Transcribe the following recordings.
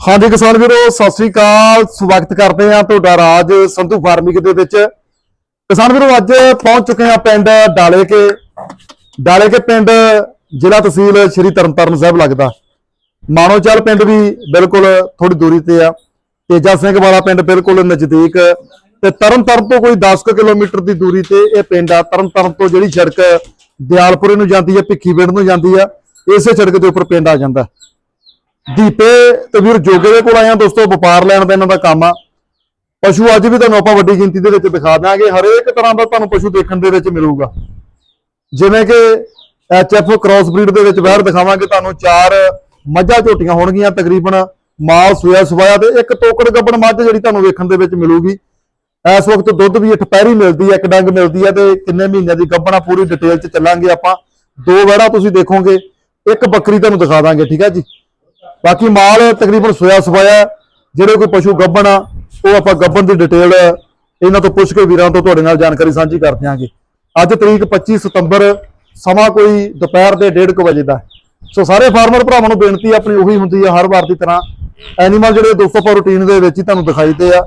ਹਾਂਜੀ ਕਿਸਾਨ ਵੀਰੋ, ਸਤਿ ਸ੍ਰੀ ਅਕਾਲ। ਸਵਾਗਤ ਕਰਦੇ ਹਾਂ ਤੁਹਾਡਾ ਰਾਜ ਸੰਧੂ ਫਾਰਮਿੰਗ ਦੇ ਵਿੱਚ। ਕਿਸਾਨ ਵੀਰੋ, ਅੱਜ ਪਹੁੰਚ ਚੁੱਕੇ ਹਾਂ ਪਿੰਡ ਡਾਲੇ ਕੇ ਡਾਲੇ ਕੇ ਪਿੰਡ ਜ਼ਿਲ੍ਹਾ ਤਹਿਸੀਲ ਸ਼੍ਰੀ ਤਰਨਤਾਰਨ ਸਾਹਿਬ ਲੱਗਦਾ। ਮਾਨੋਚਲ ਪਿੰਡ ਵੀ ਬਿਲਕੁਲ ਥੋੜੀ ਦੂਰੀ ਤੇ ਆ। ਤੇਜਾ ਸਿੰਘ ਵਾਲਾ ਪਿੰਡ ਬਿਲਕੁਲ ਨਜ਼ਦੀਕ। ਤੇ ਤਰਨਤਾਰਨ ਤੋਂ ਕੋਈ 10 ਕੁ ਕਿਲੋਮੀਟਰ ਦੀ ਦੂਰੀ ਤੇ ਇਹ ਪਿੰਡ ਆ। ਤਰਨਤਾਰਨ ਤੋਂ ਜਿਹੜੀ ਸੜਕ ਦਿਆਲਪੁਰੇ ਨੂੰ ਜਾਂਦੀ ਹੈ, ਭਿੱਖੀਵਿੰਡ ਨੂੰ ਜਾਂਦੀ ਆ, ਇਸੇ ਸੜਕ ਦੇ ਉੱਪਰ ਪਿੰਡ ਆ ਜਾਂਦਾ। ਦੀਪੇ ਤੇ ਵੀਰ ਜੋਗੇ ਦੇ ਕੋਲ ਆਇਆ ਦੋਸਤੋ, ਵਪਾਰ ਲੈਣ ਦਾ ਇਹਨਾਂ ਦਾ ਕੰਮ ਆ। ਪਸ਼ੂ ਅੱਜ ਵੀ ਤੁਹਾਨੂੰ ਆਪਾਂ ਵੱਡੀ ਗਿਣਤੀ ਦੇ ਵਿੱਚ ਦਿਖਾ ਦਾਂਗੇ ਹਰੇਕ ਤਰ੍ਹਾਂ ਦਾ ਤੁਹਾਨੂੰ ਪਸ਼ੂ ਦੇਖਣ ਦੇ ਵਿੱਚ ਮਿਲੂਗਾ। ਜਿਵੇਂ ਕਿ ਐਚਐਫ ਕ੍ਰਾਸ ਬਰੀਡ ਦੇ ਵਿੱਚ ਬਾਹਰ ਦਿਖਾਵਾਂਗੇ ਤੁਹਾਨੂੰ। ਚਾਰ ਮੱਝਾਂ ਝੋਟੀਆਂ ਹੋਣਗੀਆਂ, ਤਕਰੀਬਨ ਮਾਲ, ਸੋਇਆ, ਸਵਾਇਆ ਤੇ ਇੱਕ ਟੋਕੜ ਗੱਬਣ ਮੱਝ ਜਿਹੜੀ ਤੁਹਾਨੂੰ ਵੇਖਣ ਦੇ ਵਿੱਚ ਮਿਲੂਗੀ। ਇਸ ਵਕਤ ਦੁੱਧ ਵੀ ਠਪੈਰੀ ਮਿਲਦੀ ਹੈ ਇੱਕ ਡੰਗ ਮਿਲਦੀ ਹੈ ਤੇ ਕਿੰਨੇ ਮਹੀਨਿਆਂ ਦੀ ਗੱਬਣਾ ਪੂਰੀ ਡਿਟੇਲ 'ਚ ਚੱਲਾਂਗੇ ਆਪਾਂ। ਦੋ ਵੜਾ ਤੁਸੀਂ ਦੇਖੋਗੇ, ਇੱਕ ਬੱਕਰੀ ਤੁਹਾਨੂੰ ਦਿਖਾ ਦਾਂਗੇ ਠੀਕ ਹੈ ਜੀ? ਬਾਕੀ ਮਾਲ ਤਕਰੀਬਨ ਸੋਇਆ ਸਫਾਇਆ, ਜਿਹੜੇ ਕੋਈ ਪਸ਼ੂ ਗੱਬਣ ਆ, ਉਹ ਆਪਾਂ ਗੱਬਣ ਦੀ ਡਿਟੇਲ ਇਹਨਾਂ ਤੋਂ ਪੁੱਛ ਕੇ ਵੀਰਾਂ ਤੋਂ ਤੁਹਾਡੇ ਨਾਲ ਜਾਣਕਾਰੀ ਸਾਂਝੀ ਕਰ ਦਿਆਂਗੇ। ਅੱਜ ਤਰੀਕ 25 ਸਤੰਬਰ, ਸਮਾਂ ਕੋਈ ਦੁਪਹਿਰ ਦੇ 1:30 ਵਜੇ ਦਾ ਸੋ ਸਾਰੇ ਫਾਰਮਰ ਭਰਾਵਾਂ ਨੂੰ ਬੇਨਤੀ ਆਪਣੀ ਉਹੀ ਹੁੰਦੀ ਆ ਹਰ ਵਾਰ ਦੀ ਤਰ੍ਹਾਂ ਐਨੀਮਲ ਜਿਹੜੇ ਦੋਸਤੋ ਆਪਾਂ ਰੂਟੀਨ ਦੇ ਵਿੱਚ ਹੀ ਤੁਹਾਨੂੰ ਦਿਖਾਈ ਦੇ ਆ,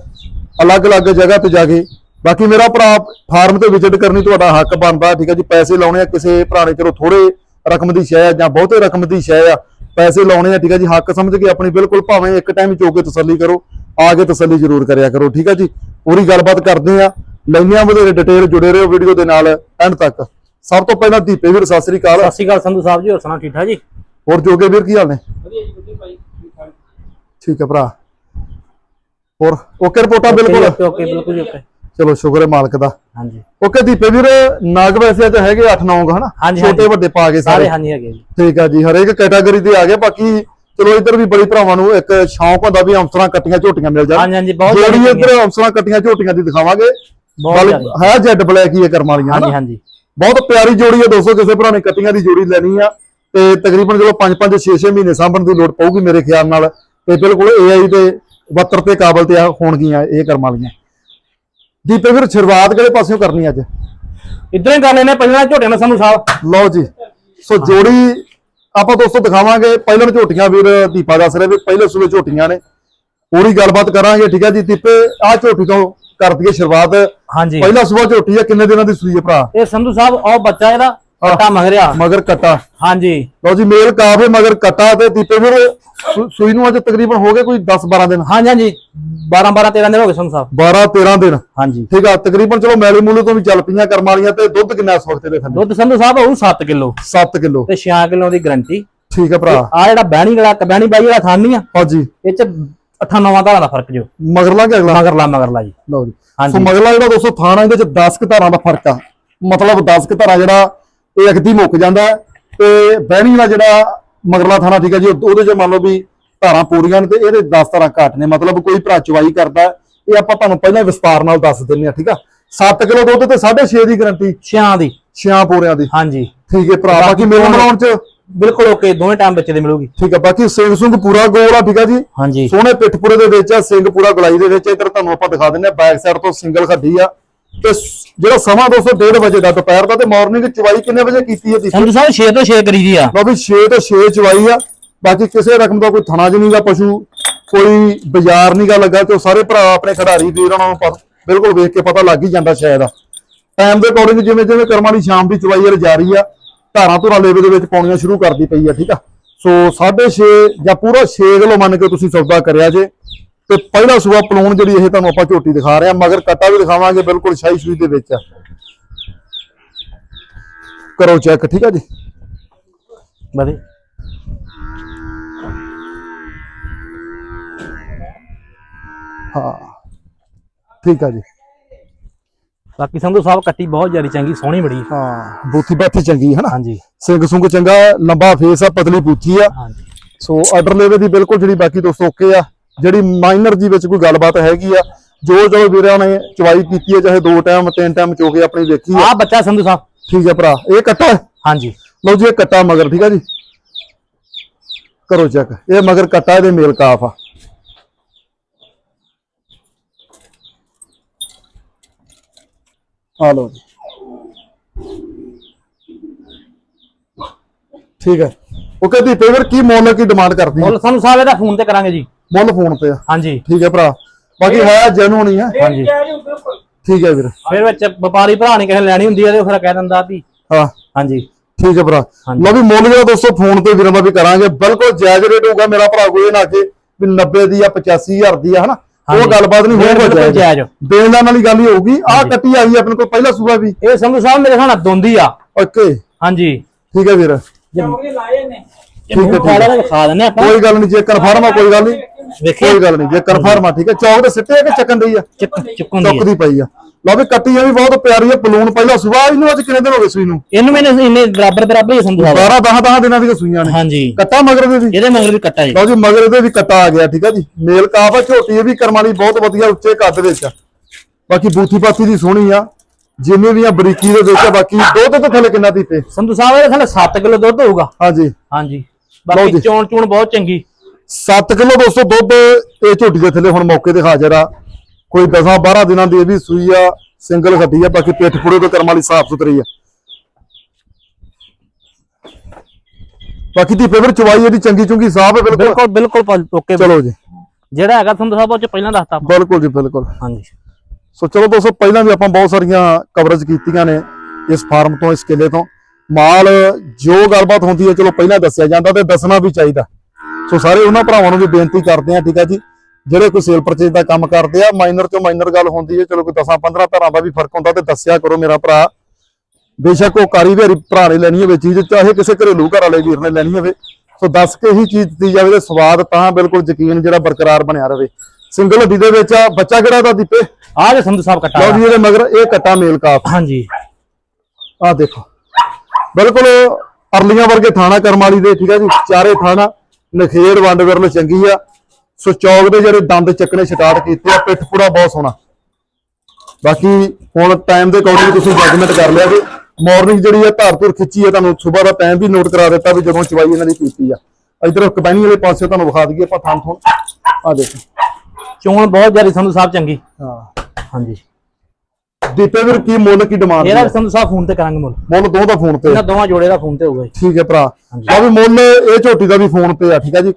ਅਲੱਗ-ਅਲੱਗ ਜਗ੍ਹਾ ਤੇ ਜਾ ਕੇ। ਬਾਕੀ ਮੇਰਾ ਭਰਾ ਫਾਰਮ ਤੇ ਵਿਜ਼ਿਟ ਕਰਨੀ ਤੁਹਾਡਾ ਹੱਕ ਬਣਦਾ, ਠੀਕ ਹੈ ਜੀ, ਪੈਸੇ ਲਾਉਣੇ ਆ ਕਿਸੇ ਭਰਾ ਨੇ, ਚਲੋ ਥੋੜੇ ਰਕਮ ਦੀ ਸ਼ੈ ਜਾਂ ਬਹੁਤੇ ਰਕਮ ਦੀ ਸ਼ੈ ਆ ਪੈਸੇ ਲਾਉਣੇ ਆ ਠੀਕ ਹੈ ਜੀ? ਹੱਕ ਸਮਝ ਕੇ ਆਪਣੀ ਬਿਲਕੁਲ ਭਾਵੇਂ ਇੱਕ ਟਾਈਮ ਚੋ ਕੇ ਤਸੱਲੀ ਕਰੋ ਆ ਕੇ ਤਸੱਲੀ ਜ਼ਰੂਰ ਕਰਿਆ ਕਰੋ ਠੀਕ ਹੈ ਜੀ? ਪੂਰੀ ਗੱਲਬਾਤ ਕਰਦੇ ਆ। ਲੈਂਦੇ ਆ ਵਧੇਰੇ ਡਿਟੇਲ ਜੁੜੇ ਰਹੋ ਵੀਡੀਓ ਦੇ ਨਾਲ। ਐਂਡ ਤੱਕ। ਸਭ ਤੋਂ ਪਹਿਲਾਂ ਦੀਪੇ ਵੀਰ ਸਤਿ ਸ੍ਰੀ ਅਕਾਲ। ਸਤਿ ਸ਼੍ਰੀ ਅਕਾਲ ਸੰਧੂ ਸਾਹਿਬ ਜੀ ਹੋਰ ਸੁਣਾਓ ਠੀਕ ਠਾਕ ਜੀ? ਹੋਰ ਜੋਗੇ ਵੀਰ ਕੀ ਹਾਲ ਨੇ? ਵਧੀਆ ਜੀ ਵਧੀਆ ਭਾਈ ਠੀਕ ਹੈ ਭਰਾ। ਹੋਰ ਓਕੇ ਰਿਪੋਰਟਾਂ ਬਿਲਕੁਲ? ਓਕੇ ਓਕੇ ਬਿਲਕੁਲ ਜੀ ਓਕੇ ਚਲੋ ਸ਼ੁਕਰ ਹੈ ਮਾਲਕ ਦਾ। ਹਾਂਜੀ। ਓਕੇ ਦੀਪੇ ਵੀਰ ਨਾਗ ਵੈਸੇ ਤਾਂ ਹੈਗੇ 8-9 ਹਨਾ? ਛੋਟੇ। ਵੱਡੇ ਪਾ ਕੇ ਸਾਰੇ। ਹਾਂਜੀ ਹੈਗੇ ਜੀ। ਠੀਕ ਆ ਜੀ ਹਰੇਕ ਕੈਟਾਗਰੀ ਦੇ ਆ ਗਏ। ਬਾਕੀ ਚਲੋ ਇੱਧਰ ਵੀ ਬੜੀ ਭਰਾਵਾਂ ਨੂੰ ਇੱਕ ਸ਼ੌਂਕ ਹੁੰਦਾ ਵੀ ਅਮਸਰਾਂ ਕੱਟੀਆਂ ਝੋਟੀਆਂ ਮਿਲ ਜਾਣ। ਹਾਂਜੀ ਹਾਂਜੀ ਬਹੁਤ ਜਿਹੜੀ ਇੱਧਰ ਅਮਸਰਾਂ ਕੱਟੀਆਂ ਝੋਟੀਆਂ ਦੀ ਦਿਖਾਵਾਂਗੇ। ਬਹੁਤ। ਹੈ ਜੈਡ ਬਲੈਕ ਹੀ ਹੈ ਕਰਮ ਵਾਲੀਆਂ ਹਾਂਜੀ ਹਾਂਜੀ। ਬਹੁਤ ਪਿਆਰੀ ਜੋੜੀ ਹੈ ਦੋਸਤੋ ਕਿਸੇ ਭਰਾ ਨੇ ਕੱਟੀਆਂ ਦੀ ਜੋੜੀ ਲੈਣੀ ਆ। ਤੇ ਤਕਰੀਬਨ ਜਦੋਂ 5-5 6-6 ਮਹੀਨੇ ਸਾਂਭਣ ਦੀ ਲੋੜ ਪਊਗੀ ਮੇਰੇ ਖਿਆਲ ਨਾਲ ਤੇ ਬਿਲਕੁਲ AI ਤੇ 72 ਤੇ ਕਾਬਲ ਤੇ ਆ ਹੋਣਗੀਆਂ ਇਹ ਕਰਮ ਵਾਲੀਆਂ। ਦੀਪੇ ਵੀਰ ਸ਼ੁਰੂਆਤ ਕਿਹੜੇ ਪਾਸਿਓਂ ਕਰਨੀ ਅੱਜ? ਇਦਾਂ ਹੀ ਕਰ ਲੈਨੇ ਪਹਿਲਾਂ ਝੋਟੇ ਨਾਲ ਸੰਧੂ ਸਾਹਿਬ ਲਓ ਜੀ। ਸੋ ਜੋੜੀ ਆਪਾਂ ਦੋਸਤੋ ਦਿਖਾਵਾਂਗੇ। ਪਹਿਲਾਂ ਝੋਟੀਆਂ ਵੀਰ ਦੀਪਾ ਦੱਸ ਰਿਹਾ ਵੀ ਪਹਿਲੇ ਸੂਬੇ ਝੋਟੀਆਂ ਨੇ। ਪੂਰੀ ਗੱਲਬਾਤ ਕਰਾਂਗੇ ਠੀਕ ਹੈ ਜੀ? ਦੀਪੇ ਆਹ ਝੋਟੀ ਤੋਂ ਕਰ ਦਈਏ ਸ਼ੁਰੂਆਤ। ਹਾਂਜੀ। ਪਹਿਲਾ ਸੂਬਾ ਝੋਟੀ ਆ ਕਿੰਨੇ ਦਿਨਾਂ ਦੀ ਸੂਈ ਹੈ ਭਰਾ? ਇਹ ਸੰਧੂ ਸਾਹਿਬ ਉਹ ਬੱਚਾ ਇਹਦਾ। ਕੱਟਾ ਮਗਰਿਆ। ਮਗਰ ਕਟਾ। ਹਾਂਜੀ। ਲਓ ਜੀ ਮੇਲ ਕਾਫੇ ਮਗਰ ਕਟਾ ਤੇ ਦੀਪੇ ਸੂ- ਸੂਈ ਨੂੰ ਅੱਜ ਤਕਰੀਬਨ ਹੋ ਗਏ ਕੋਈ 10 12 ਦਿਨ। ਹਾਂਜੀ ਹਾਂਜੀ। 12 12 13 ਦਿਨ ਹੋ ਗਏ ਸੰਧੂ ਸਾਹਿਬ। 12 13 ਦਿਨ। ਹਾਂਜੀ। ਠੀਕ ਆ ਤਕਰੀਬਨ ਚਲੋ ਮੈਲੀ ਮੂਲੇ ਤੋਂ ਵੀ ਚੱਲ ਪਈਆਂ ਕਰਮ ਵਾਲੀਆਂ ਤੇ ਦੁੱਧ ਕਿੰਨਾ ਇਸ ਵਕਤ ਦੇ ਥੱਲੇ? ਦੁੱਧ ਸੰਧੂ ਸਾਹਿਬ ਹੋਊ 7 ਕਿਲੋ। 7 ਕਿਲੋ। ਤੇ 6 ਕਿਲੋ ਦੀ ਗਰੰਟੀ। ਠੀਕ ਆ ਭਰਾ। ਆ ਜਿਹੜਾ ਬਹਿਣੀ ਵਾਲਾ ਬਹਿਣੀ ਬਾਈ ਵਾਲਾ ਖਾਨੀ ਆ ਹਾਂਜੀ। ਇਹ ਚ 8 9 ਧਾਰਾਂ ਦਾ ਫ਼ਰਕ ਜੋ। ਮਗਰਲਾ ਕਿ ਅਗਲਾ? ਮਗਰਲਾ ਮਗਰਲਾ ਜੀ। ਲਓ ਜੀ। ਹਾਂਜੀ। ਸੋ ਮਗਲਾ ਜਿਹੜਾ ਦੋਸਤੋ ਥਾਣਾ ਇਹਦੇ ਚ 10 ਕੁ ਧਾਰਾਂ ਦਾ ਫ਼ਰਕ ਆ। ਮਤਲਬ 10 ਕੁ ਧਾਰਾਂ ਜਿਹੜਾ ਇਹ ਅਗਦੀ ਮੁੱਕ ਜਾਂਦਾ ਤੇ ਬਹਿਣੀ ਵਾਲਾ ਜਿਹੜਾ ਮਗਰਲਾ ਥਾਣਾ ਠੀਕ ਹੈ ਜੀ ਉਹ- ਉਹਦੇ ਚ ਮੰਨ ਲਓ ਵੀ ਧਾਰਾਂ ਪੂਰੀਆਂ ਨੇ ਤੇ ਇਹਦੇ 10 ਧਾਰਾਂ ਘੱਟ ਨੇ। ਮਤਲਬ ਕੋਈ ਭਰਾ ਚਵਾਈ ਕਰਦਾ ਇਹ ਆਪਾਂ ਤੁਹਾਨੂੰ ਪਹਿਲਾਂ ਵਿਸਤਾਰ ਨਾਲ ਦੱਸ ਦਿੰਨੇ ਆ ਠੀਕ ਆ? 7 ਕਿਲੋ ਦੁੱਧ ਤੇ 6.5 ਦੀ ਗਾਰੰਟੀ 6 ਦੀ। 6 ਪੂਰਿਆਂ ਦੀ। ਹਾਂਜੀ। ਠੀਕ ਹੈ ਭਰਾ ਬਾਕੀ ਮੇਲ ਬਣਾਉਣ ਚ? ਬਿਲਕੁਲ ਓਕੇ ਦੋਵੇਂ ਟਾਈਮ ਬੱਚੇ ਦੇ ਮਿਲੂਗੀ। ਠੀਕ ਆ ਬਾਕੀ ਸਿੰਘ ਸੁੰਗ ਪੂਰਾ ਗੋਲ ਆ ਠੀਕ ਆ ਜੀ? ਹਾਂਜੀ। ਸੋਹਣੇ ਪਿੱਠਪੁਰੇ ਦੇ ਵਿੱਚ ਆ ਸਿੰਘ ਪੂਰਾ ਗਲਾਈ ਦੇ ਵਿੱਚ ਇਧਰ ਤੁਹਾਨੂੰ ਆਪਾਂ ਦਿਖਾ ਦਿੰਨੇ ਆ ਬੈਕ ਸਾਈਡ ਤੋਂ ਸਿੰਗਲ ਖੱਡੀ ਆ। ਤੇ ਜਿਹੜਾ ਸਮਾਂ ਦੋਸਤੋ 1:30 ਵਜੇ ਦਾ ਦੁਪਹਿਰ ਦਾ ਤੇ ਮਾਰਨਿੰਗ ਚਵਾਈ ਕਿੰਨੇ ਵਜੇ ਕੀਤੀ ਹੈ ਦੀ ਸੰਧੂ ਸਾਹਿਬ 6 ਤੋਂ 6 ਕਰੀ ਦੀ ਆ। ਵੀ 6 ਤੋਂ 6 ਚਵਾਈ ਆ। ਬਾਕੀ ਕਿਸੇ ਰਕਮ ਦਾ ਕੋਈ ਥਣਾ ਜ ਨਹੀਂਗਾ ਪਸ਼ੂ ਕੋਈ ਬਾਜ਼ਾਰ ਨਹੀਂਗਾ ਲੱਗਾ ਤੇ ਉਹ ਸਾਰੇ ਭਰਾ ਆਪਣੇ ਖਿਡਾਰੀ ਵੀਰ ਉਹਨਾਂ ਨੂੰ ਪਰ ਬਿਲਕੁਲ ਵੇਖ ਕੇ ਪਤਾ ਲੱਗ ਹੀ ਜਾਂਦਾ ਸ਼ਾਇਦ ਟਾਈਮ ਦੇ ਅਕੋਰਡਿੰਗ ਜਿਵੇਂ ਜਿਵੇਂ ਕਰਮਾਂ ਦੀ ਸ਼ਾਮ ਦੀ ਚਵਾਈ ਯਾਰ ਜਾਰੀ ਆ ਧਾਰਾਂ ਧੁਰਾਂ ਲੇਵੇ ਦੇ ਵਿੱਚ ਪਾਉਣੀਆਂ ਸ਼ੁਰੂ ਕਰਦੀ ਪਈ ਆ ਠੀਕ ਆ। ਸੋ 6.5 ਜਾਂ ਪੂਰਾ 6 ਕਿਲੋ ਮੰਨ ਕੇ ਤੁਸੀਂ ਸੌਦਾ ਕਰਿਆ ਜੇ। ਤੇ ਪਹਿਲਾ ਸੂਆ ਪਲੂਣ ਜਿਹੜੀ ਇਹ ਤੁਹਾਨੂੰ ਆਪਾਂ ਝੋਟੀ ਦਿਖਾ ਰਹੇ ਆ ਮਗਰ ਕੱਟਾ ਵੀ ਦਿਖਾਵਾਂਗੇ ਬਿਲਕੁਲ ਸ਼ਾਹੀ ਸੂਈ ਦੇ ਵਿੱਚ। ਆ ਕਰੋ ਚੈੱਕ ਠੀਕ ਆ ਜੀ? ਵਧੇ ਹਾਂ ਠੀਕ ਆ ਜੀ। ਬਾਕੀ ਸੰਧੂ ਸਾਹਿਬ ਕੱਟੀ ਬਹੁਤ ਜ਼ਿਆਦਾ ਚੰਗੀ ਸੋਹਣੀ ਬੜੀ। ਹਾਂ ਬੂਥੀ ਬਾਥੀ ਚੰਗੀ ਹੈ ਨਾ? ਹਾਂਜੀ। ਸਿੰਘ ਸੁੰਗ ਚੰਗਾ ਲੰਬਾ ਫੇਸ ਆ ਪਤਲੀ ਬੂਥੀ ਆ। ਹਾਂਜੀ। ਸੋ ਆਰਡਰ ਲੈਵੇ ਦੀ ਬਿਲਕੁਲ ਜਿਹੜੀ ਬਾਕੀ ਦੋਸਤੋ ਓਕੇ ਆ। ਜਿਹੜੀ ਮਾਈਨਰ ਜੀ ਵਿੱਚ ਕੋਈ ਗੱਲਬਾਤ ਹੈਗੀ ਆ ਜੋ ਜੋ ਵੀਰਾਂ ਨੇ ਚਵਾਈ ਕੀਤੀ ਹੈ ਚਾਹੇ ਦੋ ਟਾਈਮ ਤਿੰਨ ਟਾਈਮ ਚੋ ਕੇ ਆਪਣੀ ਵੇਖੀ ਆ। ਆ ਬੱਚਾ ਸੰਧੂ ਸਾਹਿਬ। ਠੀਕ ਹੈ ਭਰਾ ਇਹ ਕੱਟਾ ਹੈ? ਹਾਂਜੀ। ਲਓ ਜੀ ਇਹ ਕੱਟਾ ਮਗਰ ਠੀਕ ਆ ਜੀ? ਕਰੋ ਚੈੱਕ ਇਹ ਮਗਰ ਕੱਟਾ ਇਹਦੇ ਮੇਲ ਕਾਫ ਆ। ਆ ਲਓ ਜੀ। ਠੀਕ ਹੈ ਓਕੇ ਦੀ ਪੇਵਰ ਕੀ ਮੁੱਲ ਕੀ ਡਿਮਾਂਡ ਕਰਦੀ ਹੈ ਮੁੱਲ ਸੰਧੂ ਸਾਹਿਬ ਇਹਦਾ ਫੋਨ ਤੇ ਕਰਾਂਗੇ ਜੀ। ਮੁੱਲ ਫੋਨ ਤੇ ਆ ਹਾਂਜੀ। ਠੀਕ ਹੈ ਭਰਾ। ਬਾਕੀ ਹੈ ਜੈਨੂਨ ਹੀ ਆ ਹਾਂਜੀ। ਠੀਕ ਹੈ ਵੀਰ। ਫਿਰ ਵਿੱਚ ਵਪਾਰੀ ਭਰਾ ਨੇ ਕਿਸੇ ਨੇ ਲੈਣੀ ਹੁੰਦੀ ਹੈ ਤੇ ਫਿਰ ਕਹਿ ਦਿੰਦਾ ਵੀ। ਹਾਂ। ਹਾਂਜੀ। ਠੀਕ ਹੈ ਭਰਾ। ਲਓ ਵੀ ਮੁੱਲ ਜਿਹੜਾ ਦੋਸਤੋ ਫੋਨ ਤੇ ਵੀਰਾਂ ਦਾ ਵੀ ਕਰਾਂਗੇ। ਬਿਲਕੁਲ ਜਾਇਜ਼ ਰੇਟ ਹੋਊਗਾ ਮੇਰਾ ਭਰਾ ਕੋਈ ਨਾ ਕਿ ਵੀ 90 ਦੀ ਆ 85000 ਦੀ ਆ ਹਨਾ? ਉਹ। ਗੱਲਬਾਤ ਨਹੀਂ ਹੋਊਗਾ। ਬਿਲਕੁਲ ਜਾਇਜ਼। ਜਾਇਜ਼। ਦੇਣ ਲੈਣ ਵਾਲੀ ਗੱਲ ਹੀ ਹੋਊਗੀ। ਆਹ ਕੱਟੀ ਆ ਗਈ ਆਪਣੇ ਕੋਲ ਪਹਿਲਾ ਸੂਬਾ ਵੀ। ਇਹ ਸੰਧੂ ਸਾਹਿਬ ਮੇਰੇ ਨਾਲ ਦੋਂਦੀ ਆ। ਓਕੇ। ਹਾਂਜੀ। ਠੀਕ ਹੈ ਵੀਰ। ਠੀਕ ਹੈ ਖਾੜਾ ਦਾ ਖਾ ਦਿੰਦੇ ਆਪਾਂ। ਕੋਈ ਗੱਲ ਨਹੀਂ ਜੇ ਕਨਫਰਮ ਆ ਕੋਈ ਗੱਲ ਨਹੀਂ। ਵੇਖਿਏ ਕੋਈ ਗੱਲ ਨਹੀਂ ਜੇ ਕਨਫਰਮ ਆ ਠੀਕ ਹੈ? ਚੌਕ ਦੇ ਸਿੱਟੇ ਆ ਕਿ ਚੱਕਣ ਦੀ ਆ? ਚੁੱਕ ਚੁੱਕਣ ਦੀ। ਦੀ ਪਈ ਆ। ਲਓ ਵੀ ਕੱਟੀਆਂ ਵੀ ਬਹੁਤ ਪਿਆਰੀ ਆ ਬਲੂਨ ਪਹਿਲਾ ਸੂਬਾ ਇਹਨੂੰ ਅੱਜ ਕਿੰਨੇ ਦਿਨ ਹੋ ਗਏ ਸੂਈ ਨੂੰ? ਇਹਨੂੰ ਮੈਨੇ ਇੰਨੇ ਬਰਾਬਰ ਬਰਾਬਰ ਹੀ ਸੰਧੂ ਸਾਹਿਬ 12 10 10 ਦਿਨਾਂ ਦੀਆਂ ਸੂਈਆਂ ਨੇ। ਹਾਂਜੀ। ਕੱਟਾ ਮਗਰ ਦੇ ਦੀ ਇਹਦੇ ਮਗਰ ਵੀ ਕੱਟਾ ਜੀ। ਲਓ ਜੀ ਮਗਰ ਇਹਦੇ ਵੀ ਕੱਟਾ ਆ ਗਿਆ ਠੀਕ ਆ ਜੀ। ਮੇਲ ਕਾਫ ਆ ਝੋਟੀ ਇਹ ਵੀ ਕਰਮਾਂ ਲਈ ਬਹੁਤ ਵਧੀਆ ਉੱਚੇ ਕੱਦ ਵਿੱਚ ਆ। ਬਾਕੀ ਬੂਥੀ ਪਾਥੀ ਦੀ ਸੋਹਣੀ ਆ। ਜਿੰਨੇ ਵੀ ਆ ਬਰੀਕੀ ਦੇ ਵਿੱਚ ਆ ਬਾਕੀ ਦੁੱਧ ਤੋਂ ਥੱਲੇ ਕਿੰਨਾ ਦਿੱਤੇ? ਸੰਧੂ ਸਾਹਿਬ ਇਹਦੇ ਥੱਲੇ 7 ਕਿਲੋ ਦੁੱਧ ਹੋਊਗਾ। ਹਾਂਜੀ। ਹਾਂਜੀ। ਬਾਕੀ। ਚੋਣ ਚੂਣ ਬਹੁਤ ਚੰਗੀ। 7 ਕਿਲੋ ਦੋਸਤੋ ਦੁੱਧ ਇਹ ਝੋਟੀ ਦੇ ਥੱਲੇ ਹੁਣ ਮੌਕੇ ਤੇ ਹਾਜ਼ਰ ਆ। ਕੋਈ 10 12 ਦਿਨਾਂ ਦੀ ਇਹ ਵੀ ਸੂਈ ਆ ਸਿੰਗਲ ਖੱਟੀ ਆ ਬਾਕੀ ਪਿੱਠ ਪੂੜੇ ਤੋਂ ਕਰਮਾਂ ਲਈ ਸਾਫ਼ ਸੁਥਰੀ ਆ। ਬਾਕੀ ਦੀ ਫੇਵਰ ਚਵਾਈ ਇਹਦੀ ਚੰਗੀ ਚੁੰਗੀ ਸਾਫ਼ ਹੈ ਬਿਲਕੁਲ। ਬਿਲਕੁਲ ਓਕੇ ਚਲੋ ਜੀ। ਜਿਹੜਾ ਹੈਗਾ ਸੰਧੂ ਸਾਹਿਬ ਉਹ ਚ ਪਹਿਲਾਂ ਦੱਸਤਾ ਆਪਾਂ। ਬਿਲਕੁਲ ਜੀ ਬਿਲਕੁਲ। ਹਾਂਜੀ। ਸੋ ਚਲੋ ਦੋਸਤੋ ਪਹਿਲਾਂ ਵੀ ਆਪਾਂ ਬਹੁਤ ਸਾਰੀਆਂ ਕਵਰੇਜ ਕੀਤੀਆਂ ਨੇ ਇਸ ਫਾਰਮ ਤੋਂ ਇਸ ਕਿਲੇ ਤੋਂ। ਮਾਲ ਜੋ ਗੱਲਬਾਤ ਹੁੰਦੀ ਹੈ ਚਲੋ ਪਹਿਲਾਂ ਦੱਸਿਆ ਜਾਂਦਾ ਤੇ ਦੱਸਣਾ ਵੀ ਚਾਹੀਦਾ। ਸੋ ਸਾਰੇ ਉਹਨਾਂ ਭਰਾਵਾਂ ਨੂੰ ਵੀ ਬੇਨਤੀ ਕਰਦੇ ਆ ਠੀਕ ਹੈ ਜੀ? ਜਿਹੜੇ ਕੋਈ ਸੇਲ ਪਰਚੇਜ ਦਾ ਕੰਮ ਕਰਦੇ ਆ ਮਾਈਨਰ ਤੋਂ ਮਾਈਨਰ ਗੱਲ ਹੁੰਦੀ ਹੈ ਚਲੋ ਕੋਈ 10 15 ਧਾਰਾਂ ਦਾ ਵੀ ਫ਼ਰਕ ਹੁੰਦਾ ਤੇ ਦੱਸਿਆ ਕਰੋ ਮੇਰਾ ਭਰਾ। ਬੇਸ਼ੱਕ ਉਹ ਕਾਰੀ ਭੇਰੀ ਭਰਾ ਨੇ ਲੈਣੀ ਹੋਵੇ ਚੀਜ਼ ਚਾਹੇ ਕਿਸੇ ਘਰੇਲੂ ਘਰ ਵਾਲੇ ਵੀਰ ਨੇ ਲੈਣੀ ਹੋਵੇ। ਸੋ ਦੱਸ ਕੇ ਹੀ ਚੀਜ਼ ਦਿੱਤੀ ਜਾਵੇ ਤੇ ਸਵਾਦ ਤਾਂ ਬਿਲਕੁਲ ਯਕੀਨ ਜਿਹੜਾ ਬਰਕਰਾਰ ਬਣਿਆ ਰਵੇ। ਸਿੰਗਲ ਹੱਡੀ ਦੇ ਵਿੱਚ ਆ ਬੱਚਾ ਕਿਹੜਾ ਦਾ ਦੀਪੇ? ਆਹ ਜੇ ਸੰਧੂ ਸਾਹਿਬ ਕੱਟਾ ਲਓ ਜੀ ਇਹਦੇ ਮਗਰ ਇਹ ਕੱਟਾ ਮੇਲ ਕਾਫ। ਹਾਂਜੀ। ਆਹ ਦੇਖੋ। ਬਿਲਕੁਲ ਅਰਲੀਆਂ ਵਰਗੇ ਥਾਣਾ ਕਰਮ ਵਾਲੀ ਦੇ ਠੀਕ ਆ ਜੀ? ਚਾਰੇ ਥਾਣਾ। ਨਖੇੜ ਵੰਡ ਵਿਰਲ ਚੰਗੀ ਆ। ਸੋ ਚੌਕ ਦੇ ਜਿਹੜੇ ਦੰਦ ਚੱਕਣੇ ਸਟਾਰਟ ਕੀਤੇ ਆ ਪਿੱਠ ਪੂੜਾ ਬਹੁਤ ਸੋਹਣਾ। ਬਾਕੀ ਹੁਣ ਟਾਈਮ ਦੇ ਅਕੋਰਡਿੰਗ ਤੁਸੀਂ ਜੱਜਮੈਂਟ ਕਰ ਲਿਆ ਕਿ ਮਾਰਨਿੰਗ ਜਿਹੜੀ ਹੈ ਧਾਰ ਧੁਰ ਖਿੱਚੀ ਹੈ ਤੁਹਾਨੂੰ ਸਵੇਰ ਦਾ ਟਾਈਮ ਵੀ ਨੋਟ ਕਰਾ ਦਿੱਤਾ ਵੀ ਜਦੋਂ ਚਵਾਈ ਇਹਨਾਂ ਦੀ ਕੀਤੀ ਆ। ਇਧਰ ਕਬੈਣੀ ਵਾਲੇ ਪਾਸੇ ਤੁਹਾਨੂੰ ਵਿਖਾ ਦਈਏ ਆਪਾਂ ਥਾਂ ਥੋਂ ਆ ਦੇਖੋ। ਚੋਣ ਬਹੁਤ ਜ਼ਿਆਦਾ ਸੰਧੂ ਸਾਹਿਬ ਚੰਗੀ। ਹਾਂ। ਹਾਂਜੀ। ਦੀਪੇ ਵੀਰ ਕੀ ਮੁੱਲ ਕੀ ਡਿਮਾਂਡ ਇਹਦਾ ਸੰਧੂ ਸਾਹਿਬ ਫੋਨ ਤੇ ਕਰਾਂਗੇ ਮੁੱਲ। ਮੁੱਲ ਦੋ ਦਾ ਫੋਨ ਤੇ। ਇਹਨਾਂ ਦੋਵਾਂ ਜੋੜੇ ਦਾ ਫੋਨ ਤੇ ਹੋਊਗਾ ਜੀ। ਠੀਕ ਹੈ ਭਰਾ। ਲਓ ਵੀ ਮੁੱਲ ਇਹ ਝੋਟੀ ਦਾ ਵੀ ਫੋਨ ਤੇ ਆ ਠੀਕ ਹੈ ਜੀ।